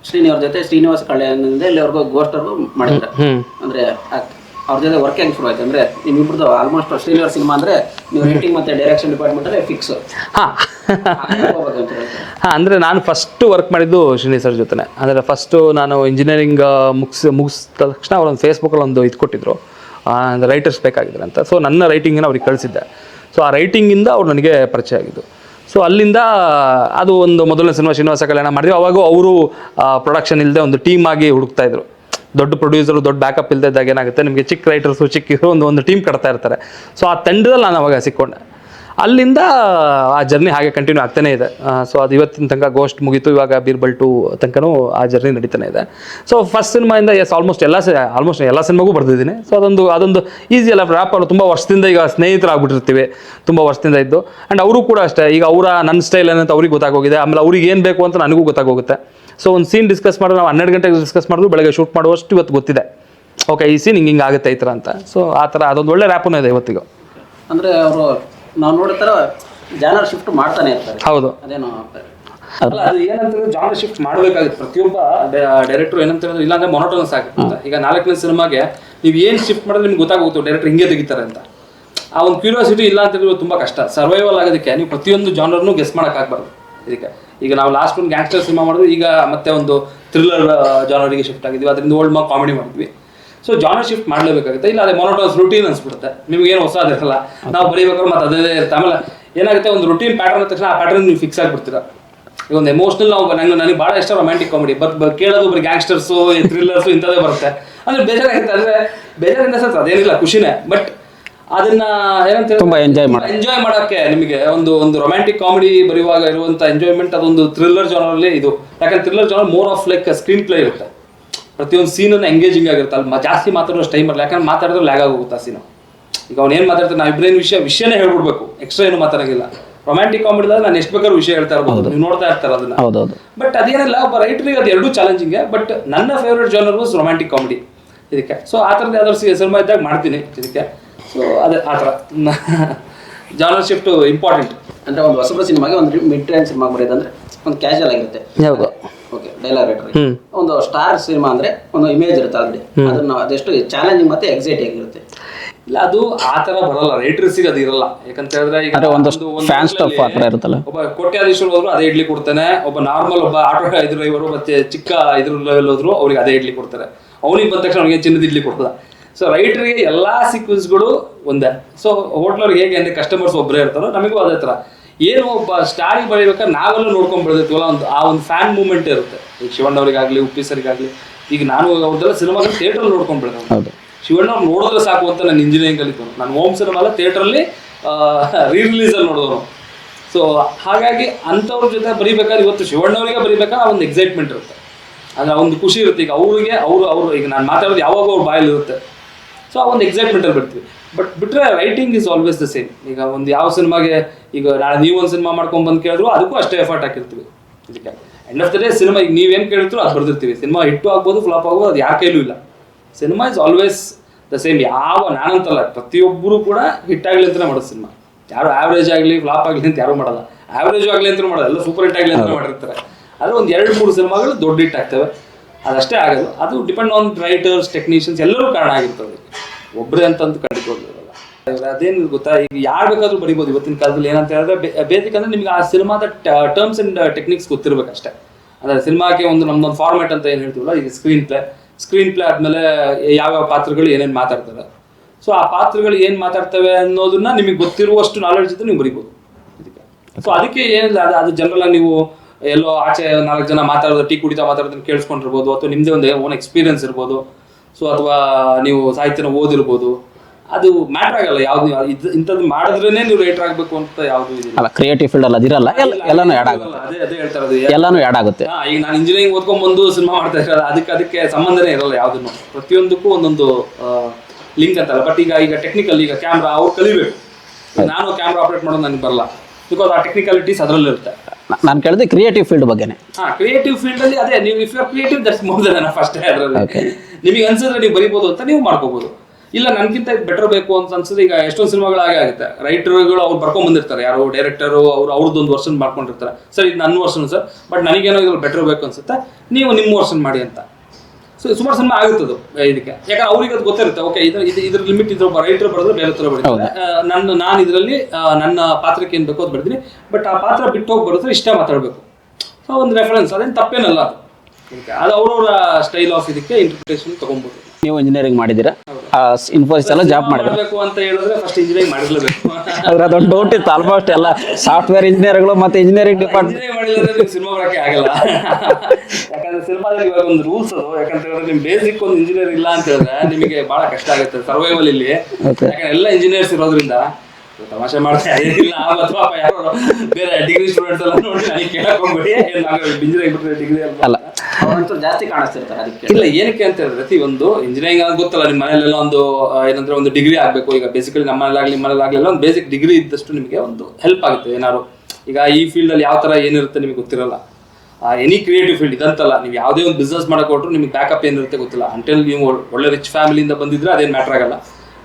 ಶ್ರೀನಿವಾಸ್ ಜೊತೆ ಶ್ರೀನಿವಾಸ ಕಳ್ಳೆಯಿಂದ ಇಲ್ಲಿವರೆಗೂ ಗೋಸ್ಟರ್ಗೂ ಮಾಡಿದ್ರೆ ಅಂದ್ರೆ ಅವ್ರ ಜೊತೆ ವರ್ಕ್ ಹೆಂಗ್ ಶುರು ಆಯ್ತು ಅಂದ್ರೆ ನಿಮ್ಮಿಬ್ರದ್ದು ಆಲ್ಮೋಸ್ಟ್ ಶ್ರೀನಿವಾಸ್ ಸಿನಿಮಾ ಅಂದ್ರೆ ನೀವು ರೈಟಿಂಗ್ ಮತ್ತೆ ಡೈರೆಕ್ಷನ್ ಡಿಪಾರ್ಟ್ಮೆಂಟ್ ಅಲ್ಲಿ ಫಿಕ್ಸ್ ಹಾಂ. ಹಾಂ ಅಂದರೆ ನಾನು ಫಸ್ಟ್ ವರ್ಕ್ ಮಾಡಿದ್ದು ಶ್ರೀನಿ ಸರ್ ಜೊತೆ ಅಂದರೆ ಫಸ್ಟು ನಾನು ಇಂಜಿನಿಯರಿಂಗ್ ಮುಗಿಸ್ ಮುಗಿಸಿದ ತಕ್ಷಣ ಅವರೊಂದು ಫೇಸ್ಬುಕ್ಕಲ್ಲಿ ಒಂದು ಇದು ಕೊಟ್ಟಿದ್ರು. ಅಂದರೆ ರೈಟರ್ಸ್ ಬೇಕಾಗಿದ್ರೆ ಅಂತ ಸೊ ನನ್ನ ರೈಟಿಂಗನ್ನು ಅವ್ರಿಗೆ ಕಳಿಸಿದ್ದೆ. ಸೊ ಆ ರೈಟಿಂಗಿಂದ ಅವ್ರು ನನಗೆ ಪರಿಚಯ ಆಗಿದ್ದು. ಸೊ ಅಲ್ಲಿಂದ ಅದು ಒಂದು ಮೊದಲನೇ ಸಿನಿಮಾ ಶ್ರೀನಿವಾಸ ಕಲ್ಯಾಣ ಮಾಡಿದ್ವಿ. ಅವಾಗ ಅವರು ಪ್ರೊಡಕ್ಷನ್ ಇಲ್ಲದೆ ಒಂದು ಟೀಮ್ ಆಗಿ ಹುಡುಕ್ತಾ ಇದ್ರು. ದೊಡ್ಡ ಪ್ರೊಡ್ಯೂಸರು ದೊಡ್ಡ ಬ್ಯಾಕಪ್ ಇಲ್ಲದೆ ಇದ್ದಾಗ ಏನಾಗುತ್ತೆ? ನಿಮಗೆ ಚಿಕ್ಕ ರೈಟರ್ಸು ಚಿಕ್ಕ ಒಂದು ಒಂದು ಟೀಮ್ ಕಟ್ತಾ ಇರ್ತಾರೆ. ಸೊ ಆ ತಂಡದಲ್ಲಿ ನಾನು ಅವಾಗ ಸಿಕ್ಕೊಂಡೆ. ಅಲ್ಲಿಂದ ಆ ಜರ್ನಿ ಹಾಗೆ ಕಂಟಿನ್ಯೂ ಆಗ್ತಾನೆ ಇದೆ. ಸೊ ಅದು ಇವತ್ತಿನ ತನಕ ಗೋಸ್ಟ್ ಮುಗೀತು, ಇವಾಗ ಬೀರ್ಬಲ್ ಟು ತನಕನೂ ಆ ಜರ್ನಿ ನಡೀತಾನೆ ಇದೆ. ಸೊ ಫಸ್ಟ್ ಸಿನಿಮಾಯಿಂದ ಎಸ್ ಆಲ್ಮೋಸ್ಟ್ ಎಲ್ಲ ಆಲ್ಮೋಸ್ಟ್ ಎಲ್ಲ ಸಿನಿಮಾಗೂ ಬರ್ದಿದ್ದೀನಿ. ಸೊ ಅದೊಂದು ಅದೊಂದು ಈಸಿ ಅಲ್ಲ ರ್ಯಾಪ್ ಅವರು ತುಂಬ ವರ್ಷದಿಂದ ಈಗ ಸ್ನೇಹಿತರಾಗ್ಬಿಟ್ಟಿರ್ತೀವಿ, ತುಂಬ ವರ್ಷದಿಂದ ಇದ್ದು. ಆ್ಯಂಡ್ ಅವರು ಕೂಡ ಅಷ್ಟೇ, ಈಗ ಅವರ ನನ್ನ ಸ್ಟೈಲ್ ಏನಂತ ಅವ್ರಿಗೆ ಗೊತ್ತಾಗೋಗಿದೆ, ಆಮೇಲೆ ಅವ್ರಿಗೆ ಏನು ಬೇಕು ಅಂತ ನನಗೂ ಗೊತ್ತಾಗೋಗುತ್ತೆ. ಸೊ ಒಂದು ಸೀನ್ ಡಿಸ್ಕಸ್ ಮಾಡಿದ್ರೆ ನಾವು ಹನ್ನೆರಡು ಗಂಟೆಗೆ ಡಿಸ್ಕಸ್ ಮಾಡಿದ್ರು, ಬೆಳಗ್ಗೆ ಶೂಟ್ ಮಾಡುವಷ್ಟು ಇವತ್ತು ಗೊತ್ತಿದೆ. ಓಕೆ ಈ ಸೀನ್ ಹಿಂಗೆ ಹಿಂಗೆ ಆಗುತ್ತೆ ಈ ಥರ ಅಂತ. ಸೊ ಆ ಥರ ಅದೊಂದು ಒಳ್ಳೆ ರ್ಯಾಪೂ ಇದೆ ಇವತ್ತಿಗೂ. ಅಂದರೆ ಅವರು ನಾವು ನೋಡ್ತಾರ ಜಾನರ್ ಶಿಫ್ಟ್ ಮಾಡ್ತಾನೆ ಇರ್ತಾರೆ. ಹೌದು. ಅದೇನು ಅಲ್ಲ ಅದು ಏನಂತಂದ್ರೆ ಜಾನರ್ ಶಿಫ್ಟ್ ಮಾಡಬೇಕಾಗುತ್ತೆ. ಪ್ರತಿಯೊಬ್ಬ ಡೈರೆಕ್ಟರ್ ಏನಂತ ಹೇಳಿದ್ರೆ ಇಲ್ಲಾಂದ್ರೆ ಮೊನೋಟೋನಸ್ ಆಗುತ್ತೆ ಈಗ ನಾಲ್ಕನೇ ಸಿನಿಮಾಗೆ ನೀವು ಏನ್ ಶಿಫ್ಟ್ ಮಾಡಿದ್ರೆ ನಿಮ್ಗೆ ಗೊತ್ತಾಗುತ್ತೆ ಡೈರೆಕ್ಟರ್ ಹಿಂಗೆ ತೆಗಿತಾರೆ ಅಂತ. ಆ ಒಂದು ಕ್ಯೂರಿಯಾಸಿಟಿ ಇಲ್ಲ ಅಂತ ಹೇಳಿದ್ರೆ ತುಂಬಾ ಕಷ್ಟ. ಸರ್ವೈವಲ್ ಆಗೋದಕ್ಕೆ ನೀವು ಪ್ರತಿಯೊಂದು ಜಾನರ್ನು ಗೆಸ್ ಮಾಡೋಕ್ಕಾಗಬಾರ್ದು ಇದಕ್ಕೆ. ಈಗ ನಾವು ಲಾಸ್ಟ್ ಒಂದು ಗ್ಯಾಂಗ್ಸ್ಟರ್ ಸಿನಿಮಾ ಮಾಡಿದ್ವಿ ಈಗ ಮತ್ತೆ ಒಂದು ಥ್ರಿಲ್ಲರ್ ಜಾನರಿಗೆ ಶಿಫ್ಟ್ ಆಗಿದ್ವಿ. ಅದರಿಂದ ಓಲ್ಡ್ ಮಾ ಕಾಮಿಡಿ ಮಾಡಿದ್ವಿ. ಸೊ ಜಾನರ್ ಶಿಫ್ಟ್ ಮಾಡಲೇಬೇಕಾಗುತ್ತೆ. ಇಲ್ಲ ಅದೇ ಮೊನೋಟೋಸ್ ರೂಟೀನ್ ಅನ್ಸ್ಬಿಡುತ್ತೆ. ನಿಮ್ಗೆ ಏನು ಹೊಸ ಇರಲ್ಲ ನಾವು ಬರೀಬೇಕಾದ್ರೆ ಮತ್ತೆ ಅದೇ ಇರುತ್ತೆ. ಆಮೇಲೆ ಏನಾಗುತ್ತೆ ಒಂದು ರುಟೀನ್ ಪ್ಯಾಟರ್ನ್ ತಕ್ಷಣ ಆ ಪ್ಯಾಟರ್ನ್ ನೀವು ಫಿಕ್ಸ್ ಆಗಿಬಿಡ್ತೀರಾ. ಈಗ ಒಂದು ಎಮೋಷನಲ್ ನಾವು ನಂಗೆ ನನಗೆ ಭಾಳ ಇಷ್ಟ ರೊಮ್ಯಾಂಟಿಕ್ ಕಾಮಿಡಿ ಬಟ್ ಕೇಳೋದು ಬರೀ ಗ್ಯಾಂಗ್ಸ್ಟರ್ಸು ಥ್ರಿಲ್ಲರ್ಸು ಇಂಥದ್ದೇ ಬರುತ್ತೆ. ಅಂದ್ರೆ ಬೇಜಾರಾಗುತ್ತೆ. ಅಂದರೆ ಬೇಜಾರಿಂದ ಸರ್ ಅದೇನಿಲ್ಲ ಖುಷಿನೇ. ಬಟ್ ಅದನ್ನ ಏನಂತ ತುಂಬಾ ಎಂಜಾಯ್ ಮಾಡ- ಎಂಜಾಯ್ ಮಾಡೋಕ್ಕೆ ನಿಮಗೆ ಒಂದು ಒಂದು ರೊಮ್ಯಾಂಟಿಕ್ ಕಾಮಿಡಿ ಬರೆಯುವಾಗ ಇರುವಂತ ಎಂಜಾಯ್ಮೆಂಟ್ ಅದೊಂದು ಥ್ರಿಲ್ಲರ್ ಜಾನರಲ್ಲಿ ಇದು. ಯಾಕಂದ್ರೆ thriller genre more of like screen play ಇರುತ್ತೆ. ಪ್ರತಿಯೊಂದು ಸೀನನ್ನು ಎಂಗೇಜಿಂಗ್ ಆಗಿರುತ್ತೆ. ಅಲ್ಲಿ ಮ- ಜಾಸ್ತಿ ಮಾತಾಡೋ ಟೈಮ್ ಬರಲ್ಲ ಯಾಕಂದ್ರೆ ಮಾತಾಡಿದ್ರೆ ಲ್ಯಾಗ್ ಆಗೋಗುತ್ತೆ ಆ ಸೀನು ಈಗ ಅವ್ನು ಏನು ಮಾತಾಡ್ತಾನೆ ನಾವು ಇಬ್ಬರೇನು ವಿಷಯ ವಿಷಯನೇ ಹೇಳ್ಬಿಡ್ಬೇಕು. ಎಕ್ಸ್ಟ್ರಾ ಏನು ಮಾತಾಡಂಗಿಲ್ಲ. ರೊಮ್ಯಾಂಟಿಕ್ ಕಾಮಿಡಿದಾಗ ನಾನು ಎಷ್ಟು ಬೇಕಾದ್ರೂ ವಿಷಯ ಹೇಳ್ತಾ ಇರ್ಬೋದು. ನೀವು ನೋಡ್ತಾ ಇರ್ತಾರೆ ಅದನ್ನ. ಹೌದೌದು. ಬಟ್ ಅದೇನಿಲ್ಲ ಒಬ್ಬ ರೈಟ್ರಿಗೆ ಅದು ಎರಡೂ ಚಾಲೆಂಜಿಂಗ್ ಬಟ್ ನನ್ನ favourite genre was romantic comedy ಇದಕ್ಕೆ. ಸೊ ಆ ಥರದ್ದು ಯಾವ್ದಾದ್ರು ಸಿನಿಮಾ ಇದ್ದಾಗ ಮಾಡ್ತೀನಿ ಇದಕ್ಕೆ. ಸೊ ಅದೇ ಆ ಥರ. ಜಾನರ್ ಶಿಫ್ಟ್ ಇಂಪಾರ್ಟೆಂಟ್ ಅಂದ್ರೆ ಒಂದು ಹೊಸಬ್ರ ಸಿನಿಮಾಗೆ ಒಂದು ಮಿಡ್ ಟ್ರೈನ್ ಸಿನಿಮಾ ಅಂದ್ರೆ ಒಂದು ಕ್ಯಾಶುವಲ್ ಆಗಿರುತ್ತೆ. ಒಂದು ಸ್ಟಾರ್ ಸಿನಿಮಾ ಅಂದ್ರೆ ಒಂದು ಇಮೇಜ್ ಇರುತ್ತೆ ಆಲ್ರೆಡಿ ಅದನ್ನ ಅದೆಷ್ಟು ಚಾಲೆಂಜಿಂಗ್ ಮತ್ತೆ ಎಕ್ಸೈಟ್ ಆಗಿರುತ್ತೆ. ಇಲ್ಲ ಅದು ಆ ತರ ಬರಲ್ಲ. ರೈಟರ್ಸಿಗೆ ಅದು ಇರಲ್ಲ. ಯಾಕಂತ ಹೇಳಿದ್ರೆ ಈಗ ಅಂದ್ರೆ ಒಂದು ಒಂದು- ಒಂದು ಫ್ಯಾನ್ ಸ್ಟಾಫ್ ಆ ಥರ ಇರುತ್ತಲ್ಲ. ಒಬ್ಬ ಕೋಟ್ಯಾಧೀಶರು ಹೋದ್ರು ಅದೇ ಇಡ್ಲಿ ಕೊಡ್ತಾನೆ. ಒಬ್ಬ ನಾರ್ಮಲ್ ಒಬ್ಬ ಆಟೋ ಡ್ರೈವರು ಮತ್ತೆ ಚಿಕ್ಕ ಇದ್ರ ಲೆವೆಲ್ ಹೋದ್ರು ಅವ್ರಿಗೆ ಅದೇ ಇಡ್ಲಿ ಕೊಡ್ತಾರೆ. ಅವನಿಗೆ ಬಂದ ತಕ್ಷಣ ಅವ್ನಿಗೆ ಚಿನ್ನದ ಇಡ್ಲಿ ಕೊಡ್ತದ. ಸೊ ರೈಟರ್ಗೆ ಎಲ್ಲಾ ಸೀಕ್ವೆನ್ಸ್ಗಳು ಒಂದೇ. ಸೊ ಹೋಟ್ಲವ್ರಿಗೆ ಹೇಗೆ ಅಂದ್ರೆ ಕಸ್ಟಮರ್ಸ್ ಒಬ್ಬರೇ ಇರ್ತಾರೋ ನಮಗೂ ಅದೇ ಥರ. ಏನು ಒಬ್ಬ ಸ್ಟಾರಿಗೆ ಬೆಳಿಬೇಕಾದ್ರೆ ನಾವೆಲ್ಲ ನೋಡ್ಕೊಂಡ್ ಬೆಳೆದಿರ್ತೀವಲ್ಲ ಒಂದು ಆ ಒಂದು ಫ್ಯಾನ್ ಮೂಮೆಂಟ್ ಇರುತ್ತೆ. ಈಗ ಶಿವಣ್ಣವ್ರಿಗಾಗ್ಲಿ ಉಪ್ಪಿಸರಿಗಾಗ್ಲಿ ಈಗ ನಾನು ಅವ್ರದ್ದೆಲ್ಲ ಸಿನಿಮಾಗಳು ಥಿಯೇಟ್ರಲ್ಲಿ ನೋಡ್ಕೊಂಡು ಬೆಳೆದ ಶಿವಣ್ಣ ಅವ್ರು ನೋಡಿದ್ರೆ ಸಾಕು ಅಂತ ನಾನು ಇಂಜಿನಿಯರಿಂಗ್ ಅಲ್ಲಿ ನಾನು ಓಮ್ ಸಿನಿಮಾ ಎಲ್ಲ ಥಿಯೇಟ್ರಲ್ಲಿ ರೀ ರಿಲೀಸಲ್ಲಿ ನೋಡಿದವನು. ಸೊ ಹಾಗಾಗಿ ಅಂಥವ್ರ ಜೊತೆ ಬರೀಬೇಕಾದ್ರೆ ಇವತ್ತು ಶಿವಣ್ಣವರಿಗೆ ಆ ಒಂದು ಎಕ್ಸೈಟ್ಮೆಂಟ್ ಇರುತ್ತೆ. ಅಂದ್ರೆ ಒಂದು ಖುಷಿ ಇರುತ್ತೆ. ಈಗ ಅವ್ರಿಗೆ ಅವರು ಅವರು ಈಗ ನಾನು ಮಾತಾಡೋದು ಯಾವಾಗ ಅವ್ರ ಬಾಯಲ್ಲಿ ಇರುತ್ತೆ ಸೊ ಆ ಒಂದು ಎಕ್ಸೈಟ್ಮೆಂಟಲ್ಲಿ ಬರ್ತೀವಿ. ಬಟ್ ಬಿಟ್ರೆ writing is always the same ಈಗ ಒಂದು ಯಾವ ಸಿನಿಮಾಗೆ ಈಗ ನಾಳೆ ನೀವು ಒಂದು ಸಿನಿಮಾ ಮಾಡ್ಕೊಂಡ್ ಬಂದು ಕೇಳಿದ್ರು ಅದಕ್ಕೂ ಅಷ್ಟೇ ಎಫರ್ಟ್ ಹಾಕಿರ್ತೀವಿ. ಇದಕ್ಕೆ end of the day cinema ಈಗ ನೀವೇನು ಕೇಳಿದ್ರು ಅದು ಬರ್ದಿರ್ತೀವಿ. ಸಿನಿಮಾ ಹಿಟ್ಟು ಆಗ್ಬೋದು ಫ್ಲಾಪ್ ಆಗ್ಬೋದು ಅದು ಯಾರ ಕೈಲೂ ಇಲ್ಲ. Cinema is always the same ಯಾವ ನಾನಂತಲ್ಲ ಪ್ರತಿಯೊಬ್ಬರು ಕೂಡ ಹಿಟ್ ಆಗಲಿ ಅಂತಲೇ ಮಾಡೋದು ಸಿನಿಮಾ. ಯಾರು ಆವ್ರೇಜ್ ಆಗಲಿ ಫ್ಲಾಪ್ ಆಗಲಿ ಅಂತ ಯಾರು ಮಾಡಲ್ಲ. ಆವ್ರೇಜ್ ಆಗಲಿ ಅಂತ ಮಾಡಲ್ಲ ಎಲ್ಲ ಸೂಪರ್ ಹಿಟ್ ಆಗಲಿ ಅಂತ ಮಾಡಿರ್ತಾರೆ. ಆದರೆ ಒಂದು ಎರಡು ಮೂರು ಸಿನಿಮಾಗಳು ದೊಡ್ಡ ಹಿಟ್ ಆಗ್ತವೆ. ಅದಷ್ಟೇ ಆಗೋದು ಅದು ಡಿಪೆಂಡ್ ಆನ್ ರೈಟರ್ಸ್ ಟೆಕ್ನಿಷಿಯನ್ಸ್ ಎಲ್ಲರೂ ಕಾರಣ ಆಗಿರ್ತದೆ ಒಬ್ಬರೇ ಅಂತಂದು ಖಂಡಿತವಾಗ್ಲಿರಲ್ಲ ಅದೇನು ಗೊತ್ತಾ? ಈಗ ಯಾರು ಬೇಕಾದ್ರೂ ಬರಿಬೋದು. ಇವತ್ತಿನ ಕಾಲದಲ್ಲಿ ಏನಂತ ಹೇಳಿದ್ರೆ ಬೇಸಿಕ್ ಅಂದ್ರೆ ನಿಮ್ಗೆ ಆ ಸಿನಿಮಾದ ಟರ್ಮ್ಸ್ ಅಂಡ್ ಟೆಕ್ನಿಕ್ಸ್ ಗೊತ್ತಿರ್ಬೇಕಷ್ಟೇ. ಅಂದ್ರೆ ಸಿನಿಮಾಗೆ ಒಂದು ನಮ್ದೊಂದು ಫಾರ್ಮ್ಯಾಟ್ ಅಂತ ಏನು ಹೇಳ್ತೀವಲ್ಲ? ಈಗ ಸ್ಕ್ರೀನ್ ಪ್ಲೇ ಸ್ಕ್ರೀನ್ ಪ್ಲೇ ಆದ್ಮೇಲೆ ಯಾವ್ಯಾವ ಪಾತ್ರಗಳು ಏನೇನು ಮಾತಾಡ್ತಾರೆ ಸೊ ಆ ಪಾತ್ರಗಳು ಏನು ಮಾತಾಡ್ತವೆ ಅನ್ನೋದನ್ನ ನಿಮಗೆ ಗೊತ್ತಿರುವಷ್ಟು ನಾಲೆಡ್ಜ್ ಇದ್ರೆ ನೀವು ಬರಿಬೋದು. ಸೊ ಅದಕ್ಕೆ ಏನಿಲ್ಲ. ಅದು ಅದು ಜನರಲ್ಲ ನೀವು ಎಲ್ಲೋ ಆಚೆ ನಾಲ್ಕು ಜನ ಮಾತಾಡೋದು, ಟೀ ಕುಡಿತಾ ಮಾತಾಡೋದನ್ನ ಕೇಳಿಸ್ಕೊಂಡಿರ್ಬೋದು, ಅಥವಾ ನಿಮ್ಮದೇ ಒಂದು ಓನ್ ಎಕ್ಸ್ಪೀರಿಯನ್ಸ್ ಇರ್ಬೋದು. ಸೊ ಅಥವಾ ನೀವು ಸಾಹಿತ್ಯನ ಓದಿರ್ಬೋದು ಅದು ಮ್ಯಾಟರ್ ಆಗಲ್ಲ ಯಾವ್ದು ಇಂಥದ್ದು ಮಾಡಿದ್ರೇನೆ ನೀವು ರೈಟರ್ ಆಗಬೇಕು ಅಂತ ಯಾವ್ದು ಅಲ್ಲ ಕ್ರಿಯೇಟಿವ್ ಫೀಲ್ಡ್ ಅಲ್ಲಿ ಅದಿರಲ್ಲ ಎಲ್ಲ ಎಲ್ಲಾನು ಆ್ಯಡ್ ಆಗುತ್ತೆ. ಅದೇ ಅದೇ ಹೇಳ್ತಾ ಇರೋದು ಎಲ್ಲಾನು ಆ್ಯಡ್ ಆಗುತ್ತೆ. ಈಗ ನಾನು ಇಂಜಿನಿಯರಿಂಗ್ ಓದ್ಕೊಂಡ್ ಬಂದು ಸಿನಿಮಾ ಮಾಡ್ತಾ ಇರಲ್ಲ ಅದಕ್ಕೆ ಅದಕ್ಕೆ ಸಂಬಂಧನೇ ಇರಲ್ಲ ಯಾವ್ದನ್ನು. ಪ್ರತಿಯೊಂದಕ್ಕೂ ಒಂದೊಂದು ಲಿಂಕ್ ಅಂತಲ್ಲ. ಬಟ್ ಈಗ ಈಗ ಟೆಕ್ನಿಕಲ್ ಈಗ ಕ್ಯಾಮ್ರಾ ಅವ್ರು ಕಲಿಬೇಕು. ನಾನು ಕ್ಯಾಮ್ರಾ ಆಪರೇಟ್ ಮಾಡೋದು ನನಗೆ ಬರಲ್ಲ. ಬಿಕಾಸ್ ಆ ಟೆಕ್ನಿಕಾಲಿಟೀಸ್ ಅದರಲ್ಲಿರುತ್ತೆ. ನಾನು ಕೇಳಿದೆ ಕ್ರಿಯೇಟಿವ್ ಫೀಲ್ಡ್ ಬಗ್ಗೆನೆ. ಹಾ ಕ್ರಿಯೇಟಿವ್ ಫೀಲ್ಡ್ ಅಲ್ಲಿ ಅದೇ ನೀವು if you creative that's more than first ಅದರಲ್ಲಿ. ನಿಮಗೆ ಅನ್ಸಿದ್ರೆ ನೀವು ಬರಿಬೋದು ಅಂತ ನೀವು ಮಾಡ್ಕೋಬಹುದು ಇಲ್ಲ ನನ್ಗಿಂತ ಬೆಟರ್ ಬೇಕು ಅಂತ ಅನ್ಸಿದ್ರೆ ಈಗ ಎಷ್ಟೊಂದು ಸಿನಿಮಾಗಳು ಹಾಗೆ ಆಗುತ್ತೆ. ರೈಟರ್ಗಳು ಅವ್ರು ಬರ್ಕೊಂಡ್ ಬಂದಿರ್ತಾರೆ. ಯಾರೋ ಡೈರೆಕ್ಟರ್ ಅವ್ರು ಅವ್ರದ್ದೊಂದು ವರ್ಷನ್ ಮಾಡ್ಕೊಂಡಿರ್ತಾರೆ. ಸರ್ ಇದು ನನ್ನ ವರ್ಷನ್ ಸರ್ ಬಟ್ ನನಗೇನೋ ಇದ್ರಲ್ಲಿ ಬೆಟರ್ ಬೇಕು ಅನ್ಸುತ್ತೆ. ನೀವು ನಿಮ್ಮ ವರ್ಷನ್ ಮಾಡಿ ಅಂತ. ಸುಮಾರು ಸಿನಿಮಾ ಅದು ಇದಕ್ಕೆ. ಯಾಕಂದ್ರೆ ಅವ್ರಿಗೆ ಅದು ಗೊತ್ತಿರುತ್ತೆ. ಓಕೆ ಇದ್ರ ಇದು ಇದ್ರ ಲಿಮಿಟ್ ಇದ್ರ ರೈಟರ್ ಬರೆದ್ರೆ ಬೇರೆ ಥರ ಬರೀತಾರೆ. ನನ್ನ ನಾನು ಇದರಲ್ಲಿ ನನ್ನ ಪಾತ್ರಕ್ಕೆ ಏನು ಬೇಕೋ ಅದು ಬರ್ತೀನಿ ಬಟ್ ಆ ಪಾತ್ರ ಬಿಟ್ಟು ಹೋಗಿ ಬರುತ್ತೆ ಇಷ್ಟ ಮಾತಾಡಬೇಕು. ಸೊ ಒಂದು ರೆಫರೆನ್ಸ್ ಅದೇನು ತಪ್ಪೇನಲ್ಲ ಅದು. ಅದು ಅವ್ರವ್ರ ಸ್ಟೈಲ್ ಆಫ್ ಇದಕ್ಕೆ ಇಂಟರ್ಪ್ರಿಟೇಷನ್ ತಗೊಂಬೋದು ನೀವು ಇಂಜಿನಿಯರಿಂಗ್ ಮಾಡಿದ್ದೀರಾ? ಇನ್ಫೋಸಿಸ್ ಎಲ್ಲ ಜಾಬ್ ಮಾಡಿದ್ರೆ. ಅಂತ ಹೇಳಿದ್ರೆ ಫಸ್ಟ್ ಇಂಜಿನಿಯರಿಂಗ್ ಮಾಡಿರ್ಲೇಬೇಕು. ಅದ್ರ ಅದೊಂದು ಡೌಟ್ ಇತ್ತು ಆಲ್ಮೋಸ್ಟ್ ಎಲ್ಲ ಸಾಫ್ಟ್ವೇರ್ ಇಂಜಿನಿಯರ್ಗಳು ಮತ್ತೆ ಇಂಜಿನಿಯರಿಂಗ್ ಡಿಪಾರ್ಟ್ಮೆಂಟ್ ಇಂಜಿನಿಯರಿಂಗ್ ನೀವು ಸಿನಿಮಾ ಬರಕ್ಕೆ ಆಗಲ್ಲ. ಯಾಕಂದ್ರೆ ಸಿನಿಮಾದಲ್ಲಿ ಇವಾಗ ಒಂದು ರೂಲ್ಸ್ ಅದು. ಯಾಕಂತ ಹೇಳಿದ್ರೆ ನಿಮ್ ಬೇಸಿಕ್ ಒಂದು ಇಂಜಿನಿಯರ್ ಇಲ್ಲ ಅಂತ ಹೇಳಿದ್ರೆ ನಿಮಗೆ ಬಹಳ ಕಷ್ಟ ಆಗುತ್ತೆ ಸರ್ವೈವಲ್ ಇಲ್ಲಿ. ಯಾಕಂದ್ರೆ ಎಲ್ಲ ಇಂಜಿನಿಯರ್ಸ್ ಇರೋದ್ರಿಂದ ತಮಾಷೆ ಮಾಡ್ತಾ ಇಲ್ಲ ಅಥವಾ ಯಾರೋ ಬೇರೆ ಡಿಗ್ರಿ ಸ್ಟೂಡೆಂಟ್ಸ್ ಎಲ್ಲ ನೋಡಿ ನನಗೆ ಕೇಳಕ್ ಹೋಗ್ಬೇಡಿ ಇಂಜಿನಿಯರಿಂಗ್ ಬಿಟ್ಟರೆ ಡಿಗ್ರಿ ಅಲ್ಲ. ಜಾಸ್ತಿ ಕಾಣಿಸ್ತಿರ್ತಾರೆ ಅದಕ್ಕೆ. ಇಲ್ಲ ಏನಕ್ಕೆ ಅಂತ ಹೇಳಿದ್ರೆ ಪ್ರತಿ ಒಂದು ಇಂಜಿನಿಯರಿಂಗ್ ಆಗ ಗೊತ್ತಲ್ಲ ನಿಮ್ಮ ಮನೆಯಲ್ಲೆಲ್ಲ ಒಂದು ಏನಂದ್ರೆ ಒಂದು ಡಿಗ್ರಿ ಆಗಬೇಕು. ಈಗ ಬೇಸಿಕಲಿ ನಮ್ಮ ಮನೇಲಾಗ್ಲಿ ನಿಮ್ಮ ಮನೇಲಾಗ್ಲಿ ಆಗ್ಲಿಲ್ಲ ಒಂದು ಬೇಸಿಕ್ ಡಿಗ್ರಿ ಇದ್ದಷ್ಟು ನಿಮಗೆ ಒಂದು ಹೆಲ್ಪ್ ಆಗುತ್ತೆ. ಏನಾದ್ರು ಈಗ ಈ ಫೀಲ್ಡ್ ಅಲ್ಲಿ ಯಾವ ತರ ಏನಿರುತ್ತೆ ನಿಮಗೆ ಗೊತ್ತಿರಲ್ಲ. ಎನಿ ಕ್ರಿಯೇಟಿವ್ ಫೀಲ್ಡ್ ಇದಂತಲ್ಲ ನೀವು ಯಾವುದೇ ಒಂದು ಬಿಸ್ನೆಸ್ ಮಾಡಕ್ ಕೊಟ್ಟರು ನಿಮಗೆ ಬ್ಯಾಕಪ್ ಏನಿರುತ್ತೆ ಗೊತ್ತಿಲ್ಲ. ಅಂಟೆಲ್ ನೀವು ಒಳ್ಳೆ ರಿಚ್ ಫ್ಯಾಮಿಲಿಯಿಂದ ಬಂದಿದ್ರೆ ಅದೇನು ಮ್ಯಾಟರ್ ಆಗಲ್ಲ.